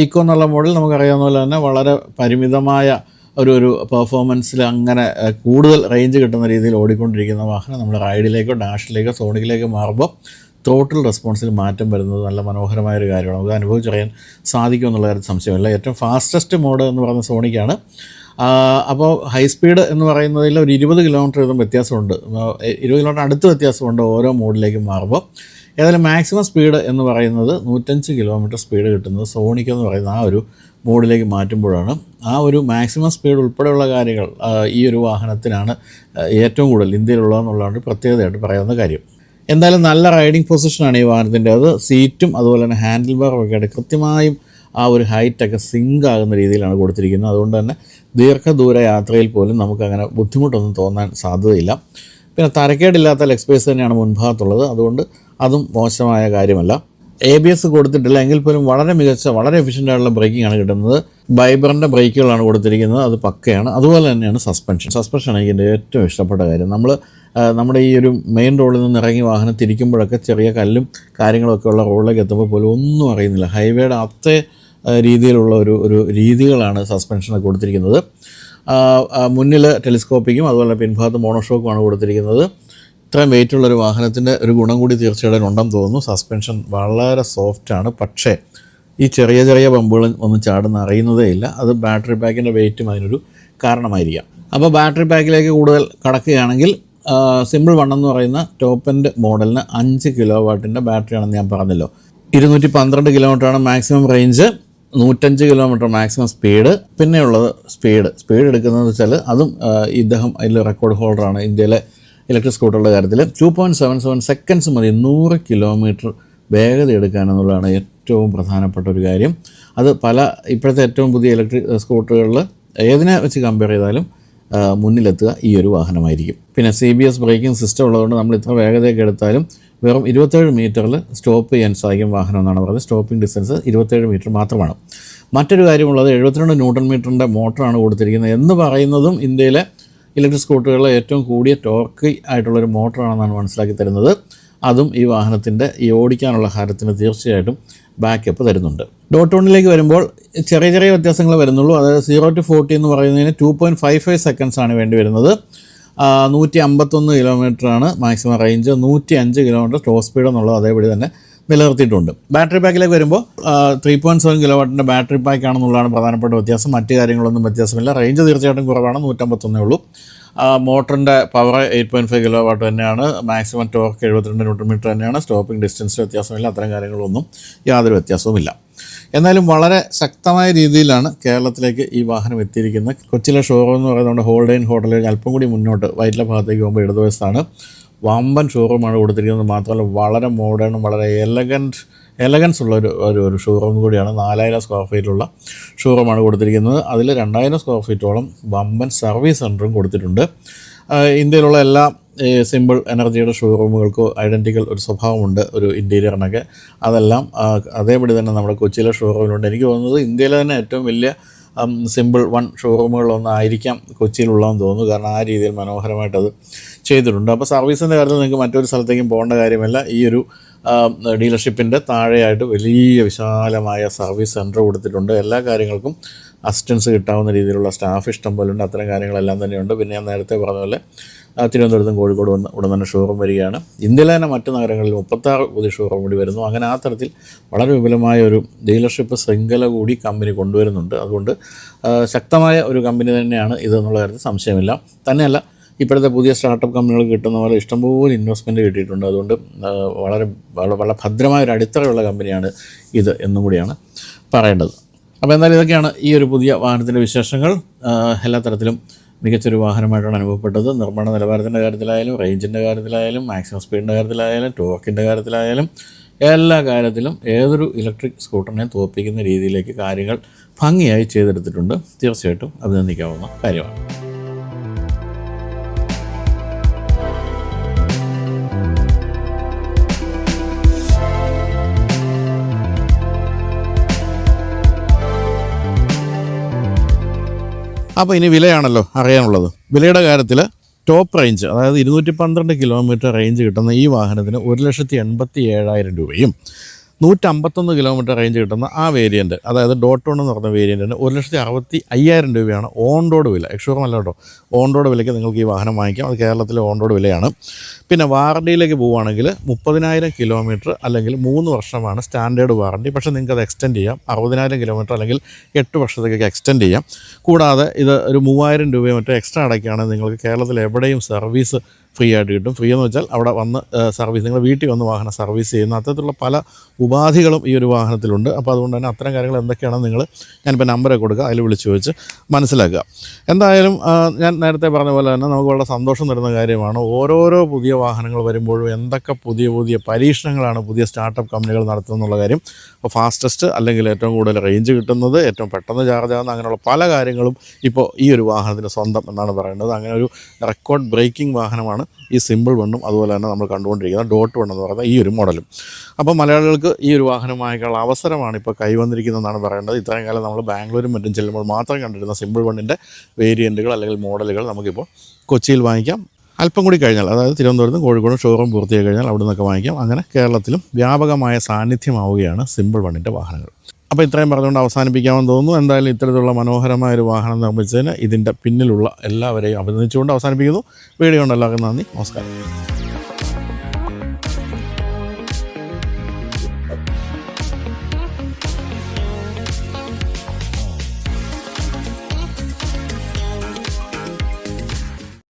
ഇക്കോ എന്നുള്ള മോഡൽ നമുക്കറിയാവുന്ന പോലെ തന്നെ വളരെ പരിമിതമായ ഒരു ഒരു പെർഫോമൻസിൽ അങ്ങനെ കൂടുതൽ റേഞ്ച് കിട്ടുന്ന രീതിയിൽ ഓടിക്കൊണ്ടിരിക്കുന്ന വാഹനം നമ്മൾ റൈഡിലേക്കോ ഡാഷിലേക്കോ സോണിക്കിലേക്കോ മാറുമ്പോൾ ടോട്ടൽ റെസ്പോൺസിൽ മാറ്റം വരുന്നത് നല്ല മനോഹരമായ ഒരു കാര്യമാണ്. നമുക്ക് അനുഭവിച്ചറിയാൻ സാധിക്കും എന്നുള്ള കാര്യത്തിൽ സംശയമില്ല. ഏറ്റവും ഫാസ്റ്റസ്റ്റ് മോഡ് എന്ന് പറയുന്ന സോണിക്കാണ്. അപ്പോൾ ഹൈ സ്പീഡ് എന്ന് പറയുന്നതിൽ ഒരു ഇരുപത് കിലോമീറ്റർ വീതം വ്യത്യാസമുണ്ട്. ഇരുപത് കിലോമീറ്റർ അടുത്ത് വ്യത്യാസമുണ്ട് ഓരോ മോഡിലേക്കും മാറുമ്പോൾ. ഏതായാലും മാക്സിമം സ്പീഡ് എന്ന് പറയുന്നത് നൂറ്റഞ്ച് കിലോമീറ്റർ സ്പീഡ് കിട്ടുന്നത് സോണിക്ക് എന്ന് പറയുന്ന ആ ഒരു മോഡിലേക്ക് മാറ്റുമ്പോഴാണ്. ആ ഒരു മാക്സിമം സ്പീഡ് ഉൾപ്പെടെയുള്ള കാര്യങ്ങൾ ഈ ഒരു വാഹനത്തിനാണ് ഏറ്റവും കൂടുതൽ ഇന്ത്യയിലുള്ളതെന്നുള്ളതാണ് പ്രത്യേകതയായിട്ട് പറയാവുന്ന കാര്യം. എന്തായാലും നല്ല റൈഡിംഗ് പൊസിഷനാണ് ഈ വാഹനത്തിന്റെ. അത് സീറ്റും അതുപോലെ തന്നെ ഹാൻഡിൽ ബാറും ഒക്കെ ആയിട്ട് കൃത്യമായും ആ ഒരു ഹൈറ്റൊക്കെ സിങ്ക് ആകുന്ന രീതിയിലാണ് കൊടുത്തിരിക്കുന്നത്. അതുകൊണ്ട് തന്നെ ദീർഘദൂര യാത്രയിൽ പോലും നമുക്കങ്ങനെ ബുദ്ധിമുട്ടൊന്നും തോന്നാൻ സാധ്യതയില്ല. പിന്നെ തരക്കേടില്ലാത്ത ലെഗ് സ്പേസ് തന്നെയാണ് മുൻഭാഗത്തുള്ളത്. അതുകൊണ്ട് അതും മോശമായ കാര്യമല്ല. എ ബി എസ് കൊടുത്തിട്ടില്ല. എങ്കിൽ പോലും വളരെ മികച്ച വളരെ എഫിഷ്യന്റ് ആയിട്ടുള്ള ബ്രേക്കിംഗ് ആണ് കിട്ടുന്നത്. ബൈബറിന്റെ ബ്രേക്കുകളാണ് കൊടുത്തിരിക്കുന്നത്. അത് പക്കയാണ്. അതുപോലെ തന്നെയാണ് സസ്പെൻഷൻ സസ്പെൻഷൻ എനിക്ക് എന്റെ ഏറ്റവും ഇഷ്ടപ്പെട്ട കാര്യം. നമ്മൾ നമ്മുടെ ഈ ഒരു മെയിൻ റോഡിൽ നിന്ന് ഇറങ്ങി വാഹനം തിരിക്കുമ്പോഴൊക്കെ ചെറിയ കല്ലും കാര്യങ്ങളൊക്കെ ഉള്ള റോഡിലേക്ക് എത്തുമ്പോൾ പോലും ഒന്നും അറിയുന്നില്ല. ഹൈവേയുടെ അത്തേ രീതിയിലുള്ള ഒരു ഒരു രീതികളാണ് സസ്പെൻഷനൊക്കെ കൊടുത്തിരിക്കുന്നത്. മുന്നിൽ ടെലിസ്കോപ്പിക്കും അതുപോലെ പിൻഭാഗത്ത് മോണോഷോക്കുമാണ് കൊടുത്തിരിക്കുന്നത്. ഇത്രയും വെയിറ്റുള്ള ഒരു വാഹനത്തിന്റെ ഒരു ഗുണം കൂടി തീർച്ചയായിട്ടും ഉണ്ടെന്ന് തോന്നുന്നു. സസ്പെൻഷൻ വളരെ സോഫ്റ്റാണ് പക്ഷേ ഈ ചെറിയ ചെറിയ പമ്പുകൾ ഒന്നും ചാടുന്ന അറിയുന്നതേ ഇല്ല. അത് ബാറ്ററി പാക്കിന്റെ വെയിറ്റും അതിനൊരു കാരണമായിരിക്കാം. അപ്പോൾ ബാറ്ററി പാക്കിലേക്ക് കൂടുതൽ കടക്കുകയാണെങ്കിൽ സിമ്പിൾ വൺ എന്ന് പറയുന്ന ടോപ്പ് എൻഡ് മോഡലിന് അഞ്ച് കിലോ വാട്ടിന്റെ ബാറ്ററിയാണെന്ന് ഞാൻ പറഞ്ഞല്ലോ. ഇരുന്നൂറ്റി പന്ത്രണ്ട് കിലോമീറ്ററാണ് മാക്സിമം റേഞ്ച് നൂറ്റഞ്ച് കിലോമീറ്റർ മാക്സിമം സ്പീഡ് പിന്നെയുള്ളത് സ്പീഡ് സ്പീഡ് എടുക്കുന്നത് വെച്ചാൽ അതും ഇദ്ദേഹം അതിൽ റെക്കോർഡ് ഹോൾഡറാണ് ഇന്ത്യയിലെ ഇലക്ട്രിക് സ്കൂട്ടറുടെ കാര്യത്തിൽ two point seven seven seconds മതി നൂറ് കിലോമീറ്റർ വേഗത എടുക്കാനെന്നുള്ളതാണ് ഏറ്റവും പ്രധാനപ്പെട്ട ഒരു കാര്യം. അത് പല ഇപ്പോഴത്തെ ഏറ്റവും പുതിയ ഇലക്ട്രിക് സ്കൂട്ടറുകളിൽ ഏതിനെ വെച്ച് കമ്പയർ ചെയ്താലും മുന്നിലെത്തുക ഈ ഒരു വാഹനമായിരിക്കും. പിന്നെ C B S braking system ഉള്ളതുകൊണ്ട് നമ്മൾ ഇത്ര വേഗതയൊക്കെ എടുത്താലും വെറും ഇരുപത്തേഴ് മീറ്ററിൽ സ്റ്റോപ്പ് ചെയ്യാൻ സാധിക്കും വാഹനം എന്നാണ് പറയുന്നത്. സ്റ്റോപ്പിംഗ് ഡിസ്റ്റൻസ് ഇരുപത്തേഴ് മീറ്റർ മാത്രമാണ്. മറ്റൊരു കാര്യമുള്ളത് എഴുപത്തിരണ്ട് ന്യൂട്ടൺ മീറ്ററിന്റെ മോട്ടറാണ് കൊടുത്തിരിക്കുന്നത്. എന്ന് പറയുന്നതും ഇന്ത്യയിലെ ഇലക്ട്രിക് സ്കൂട്ടറുകളിലെ ഏറ്റവും കൂടിയ ടോർക്ക് ആയിട്ടുള്ളൊരു മോട്ടറാണെന്നാണ് മനസ്സിലാക്കി തരുന്നത്. അതും ഈ വാഹനത്തിന്റെ ഈ ഓടിക്കാനുള്ള ഹാരത്തിന് തീർച്ചയായിട്ടും ബാക്കപ്പ് തരുന്നുണ്ട്. ഡോട്ട് വണ്ണിലേക്ക് വരുമ്പോൾ ചെറിയ ചെറിയ വ്യത്യാസങ്ങൾ വരുന്നുള്ളൂ. അതായത് സീറോ ടു ഫോർട്ടി എന്ന് പറയുന്നതിന് two point five five seconds ആണ് വേണ്ടി വരുന്നത്. നൂറ്റി അമ്പത്തൊന്ന് കിലോമീറ്ററാണ് മാക്സിമം റേഞ്ച് നൂറ്റി അഞ്ച് കിലോമീറ്റർ ടോപ്പ് സ്പീഡ് എന്നുള്ളത് അതേപടി തന്നെ നിലനിർത്തിയിട്ടുണ്ട്. ബാറ്ററി പാക്കിലേക്ക് വരുമ്പോൾ ത്രീ പോയിന്റ് സെവൻ കിലോ വാട്ടിന്റെ ബാറ്ററി പാക്കാണെന്നുള്ളതാണ് പ്രധാനപ്പെട്ട വ്യത്യാസം. മറ്റ് കാര്യങ്ങളൊന്നും വ്യത്യാസമില്ല. റേഞ്ച് തീർച്ചയായിട്ടും കുറവാണ് നൂറ്റമ്പത്തൊന്നേ ഉള്ളൂ. മോട്ടറിന്റെ power eight point five kilo watt തന്നെയാണ്. മാക്സിമം ടോർക്ക് എഴുപത്തിരണ്ട് ന്യൂട്ടർ മീറ്റർ തന്നെയാണ് സ്റ്റോപ്പിംഗ് ഡിസ്റ്റൻസിൽ വ്യത്യാസമില്ല. അത്തരം കാര്യങ്ങളൊന്നും യാതൊരു വ്യത്യാസവുമില്ല. എന്നാലും വളരെ ശക്തമായ രീതിയിലാണ് കേരളത്തിലേക്ക് ഈ വാഹനം എത്തിയിരിക്കുന്നത്. കൊച്ചിയിലെ ഷോറൂം എന്ന് പറയുന്നത് നമ്മുടെ ഹോൾഡൈൻ ഹോട്ടലിൽ അല്പം കൂടി മുന്നോട്ട് വൈറ്റില ഭാഗത്തേക്ക് പോകുമ്പോൾ ഇടതുവശത്താണ്. വമ്പൻ ഷോറൂമാണ് കൊടുത്തിരിക്കുന്നത്. മാത്രമല്ല വളരെ മോഡേണും വളരെ എലഗന്റ് എലഗൻസ് ഉള്ള ഒരു ഒരു ഒരു ഷോറൂം കൂടിയാണ്. നാലായിരം സ്ക്വയർ ഫീറ്റുള്ള ഷോറൂമാണ് കൊടുത്തിരിക്കുന്നത്. അതിൽ രണ്ടായിരം സ്ക്വയർ ഫീറ്റോളം വമ്പൻ സർവീസ് സെന്ററും കൊടുത്തിട്ടുണ്ട്. ഇന്ത്യയിലുള്ള എല്ലാ സിമ്പിൾ എനർജിയുടെ ഷോറൂമുകൾക്കോ ഐഡന്റിക്കൽ ഒരു സ്വഭാവമുണ്ട് ഒരു ഇന്റീരിയറിനൊക്കെ അതെല്ലാം അതേപടി തന്നെ നമ്മുടെ കൊച്ചിയിലെ ഷോറൂമിലുണ്ട് എനിക്ക് തോന്നുന്നത് ഇന്ത്യയിലെ തന്നെ ഏറ്റവും വലിയ സിമ്പിൾ വൺ ഷോറൂമുകളൊന്നായിരിക്കാം കൊച്ചിയിലുള്ളതെന്ന് തോന്നുന്നു. കാരണം ആ രീതിയിൽ മനോഹരമായിട്ടത് ചെയ്തിട്ടുണ്ട്. അപ്പോൾ സർവീസിന്റെ കാര്യത്തിൽ നിങ്ങൾക്ക് മറ്റൊരു സ്ഥലത്തേക്കും പോകേണ്ട കാര്യമല്ല. ഈ ഒരു ഡീലർഷിപ്പിന്റെ താഴെയായിട്ട് വലിയ വിശാലമായ സർവീസ് സെന്റർ കൊടുത്തിട്ടുണ്ട്. എല്ലാ കാര്യങ്ങൾക്കും അസിസ്റ്റൻസ് കിട്ടാവുന്ന രീതിയിലുള്ള സ്റ്റാഫ് ഇഷ്ടം പോലെ ഉണ്ട് അത്തരം കാര്യങ്ങളെല്ലാം തന്നെയുണ്ട്. പിന്നെ ഞാൻ നേരത്തെ പറഞ്ഞ പോലെ തിരുവനന്തപുരത്തും കോഴിക്കോട് വന്ന് ഉടൻ തന്നെ ഷോറൂം വരികയാണ്. ഇന്ത്യയിലെ തന്നെ മറ്റ് നഗരങ്ങളിൽ മുപ്പത്താറ് പുതിയ ഷോറൂം കൂടി വരുന്നു. അങ്ങനെ ആ തരത്തിൽ വളരെ വിപുലമായ ഒരു ഡീലർഷിപ്പ് ശൃംഖല കൂടി കമ്പനി കൊണ്ടുവരുന്നുണ്ട്. അതുകൊണ്ട് ശക്തമായ ഒരു കമ്പനി തന്നെയാണ് ഇതെന്നുള്ള കാര്യത്തിൽ സംശയമില്ല. തന്നെയല്ല ഇപ്പോഴത്തെ പുതിയ സ്റ്റാർട്ടപ്പ് കമ്പനികൾ കിട്ടുന്ന പോലെ ഇഷ്ടംപോലെ ഇൻവെസ്റ്റ്മെന്റ് കിട്ടിയിട്ടുണ്ട്. അതുകൊണ്ട് വളരെ വളരെ ഭദ്രമായ ഒരു അടിത്തറയുള്ള കമ്പനിയാണ് ഇത് എന്നും കൂടിയാണ് പറയേണ്ടത്. അപ്പോൾ എന്തായാലും ഇതൊക്കെയാണ് ഈ ഒരു പുതിയ വാഹനത്തിന്റെ വിശേഷങ്ങൾ. എല്ലാ തരത്തിലും മികച്ചൊരു വാഹനമായിട്ടാണ് അനുഭവപ്പെട്ടത്. നിർമ്മാണ നിലവാരത്തിന്റെ കാര്യത്തിലായാലും റേഞ്ചിന്റെ കാര്യത്തിലായാലും മാക്സിമം സ്പീഡിന്റെ കാര്യത്തിലായാലും ടോക്കിന്റെ കാര്യത്തിലായാലും എല്ലാ കാര്യത്തിലും ഏതൊരു ഇലക്ട്രിക് സ്കൂട്ടറിനെ തോൽപ്പിക്കുന്ന രീതിയിലേക്ക് കാര്യങ്ങൾ ഭംഗിയായി ചെയ്തെടുത്തിട്ടുണ്ട്. തീർച്ചയായിട്ടും അഭിനന്ദിക്കാവുന്ന കാര്യമാണ്. അപ്പോൾ ഇനി വിലയാണല്ലോ അറിയാനുള്ളത്. വിലയുടെ കാര്യത്തിൽ ടോപ്പ് റേഞ്ച് അതായത് ഇരുന്നൂറ്റി പന്ത്രണ്ട് കിലോമീറ്റർ റേഞ്ച് കിട്ടുന്ന ഈ വാഹനത്തിന് ഒരു ലക്ഷത്തി എൺപത്തി ഏഴായിരം രൂപയും നൂറ്റമ്പത്തൊന്ന് കിലോമീറ്റർ റേഞ്ച് കിട്ടുന്ന ആ വേരിയന്റ് അതായത് ഡോട്ട് വൺ എന്ന് പറഞ്ഞ വേരിയന്റിന് ഒരു ലക്ഷത്തി അറുപത്തി അയ്യായിരം രൂപയാണ് ഓൺ റോഡ് വില. എക്ഷോറും അല്ല കേട്ടോ. ഓൺ റോഡ് വിലയ്ക്ക് നിങ്ങൾക്ക് ഈ വാഹനം വാങ്ങിക്കാം. അത് കേരളത്തിലെ ഓൺ റോഡ് വിലയാണ്. പിന്നെ വാറണ്ടിയിലേക്ക് പോവുകയാണെങ്കിൽ മുപ്പതിനായിരം കിലോമീറ്റർ അല്ലെങ്കിൽ മൂന്ന് വർഷമാണ് സ്റ്റാൻഡേർഡ് വാറണ്ടി പക്ഷേ നിങ്ങൾക്ക് അത് എക്സ്റ്റെൻഡ് ചെയ്യാം. അറുപതിനായിരം കിലോമീറ്റർ അല്ലെങ്കിൽ എട്ട് വർഷത്തേക്ക് എക്സ്റ്റെൻഡ് ചെയ്യാം. കൂടാതെ ഇത് ഒരു മൂവായിരം രൂപയോ മറ്റോ എക്സ്ട്രാ അടയ്ക്കുകയാണെങ്കിൽ നിങ്ങൾക്ക് കേരളത്തിൽ എവിടെയും സർവീസ് ഫ്രീ ആയിട്ട് കിട്ടും. ഫ്രീ എന്ന് വെച്ചാൽ അവിടെ വന്ന് സർവീസ് നിങ്ങൾ വീട്ടിൽ വന്ന് വാഹനം സർവീസ് ചെയ്യുന്ന അത്തരത്തിലുള്ള പല ഉപാധികളും ഈ ഒരു വാഹനത്തിലുണ്ട്. അപ്പോൾ അതുകൊണ്ട് തന്നെ അത്തരം കാര്യങ്ങൾ എന്തൊക്കെയാണെന്ന് നിങ്ങൾ ഞാനിപ്പോൾ നമ്പറൊക്കെ കൊടുക്കുക അതിൽ വിളിച്ച് ചോദിച്ച് മനസ്സിലാക്കുക. എന്തായാലും ഞാൻ നേരത്തെ പറഞ്ഞ പോലെ തന്നെ നമുക്ക് വളരെ സന്തോഷം തരുന്ന കാര്യമാണ് ഓരോരോ പുതിയ വാഹനങ്ങൾ വരുമ്പോഴും എന്തൊക്കെ പുതിയ പുതിയ പരീക്ഷണങ്ങളാണ് പുതിയ സ്റ്റാർട്ടപ്പ് കമ്പനികൾ നടത്തുന്നുള്ള കാര്യം. അപ്പോൾ ഫാസ്റ്റസ്റ്റ് അല്ലെങ്കിൽ ഏറ്റവും കൂടുതൽ റേഞ്ച് കിട്ടുന്നത് ഏറ്റവും പെട്ടെന്ന് ചാർജ് ആകുന്ന അങ്ങനെയുള്ള പല കാര്യങ്ങളും ഇപ്പോൾ ഈ ഒരു വാഹനത്തിന് സ്വന്തം എന്നാണ് പറയുന്നത്. അങ്ങനെ ഒരു റെക്കോർഡ് ബ്രേക്കിംഗ് വാഹനമാണ് ഈ സിമ്പിൾ വണ്ണും അതുപോലെ തന്നെ നമ്മൾ കണ്ടുകൊണ്ടിരിക്കുന്ന ഡോട്ട് വണ്ണെന്ന് പറയുന്ന ഈ ഒരു മോഡലും. അപ്പോൾ മലയാളികൾക്ക് ഈ ഒരു വാഹനം വാങ്ങിക്കാനുള്ള അവസരമാണ് ഇപ്പോൾ കൈവന്നിരിക്കുന്നതെന്നാണ് പറയേണ്ടത്. ഇത്രയും കാലം നമ്മൾ ബാംഗ്ലൂരും മറ്റും ചെല്ലുമ്പോൾ മാത്രം കണ്ടിരുന്ന സിമ്പിൾ വണ്ണിന്റെ വേരിയന്റുകൾ അല്ലെങ്കിൽ മോഡലുകൾ നമുക്കിപ്പോൾ കൊച്ചിയിൽ വാങ്ങിക്കാം. അല്പം കൂടി കഴിഞ്ഞാൽ അതായത് തിരുവനന്തപുരത്തും കോഴിക്കോടും ഷോറൂം പൂർത്തിയായി കഴിഞ്ഞാൽ അവിടെ നിന്നൊക്കെ വാങ്ങിക്കാം. അങ്ങനെ കേരളത്തിലും വ്യാപകമായ സാന്നിധ്യമാവുകയാണ് സിമ്പിൾ വണ്ണിന്റെ വാഹനങ്ങൾ. അപ്പോൾ ഇത്രയും പറഞ്ഞുകൊണ്ട് അവസാനിപ്പിക്കാമെന്ന് തോന്നുന്നു. എന്തായാലും ഇത്തരത്തിലുള്ള മനോഹരമായ ഒരു വാഹനം നിർമ്മിച്ചതിന് ഇതിന്റെ പിന്നിലുള്ള എല്ലാവരെയും അഭിനന്ദിച്ചുകൊണ്ട് അവസാനിപ്പിക്കുന്നു. വീഡിയോ ഉണ്ടല്ലോ നന്ദി. നമസ്കാരം.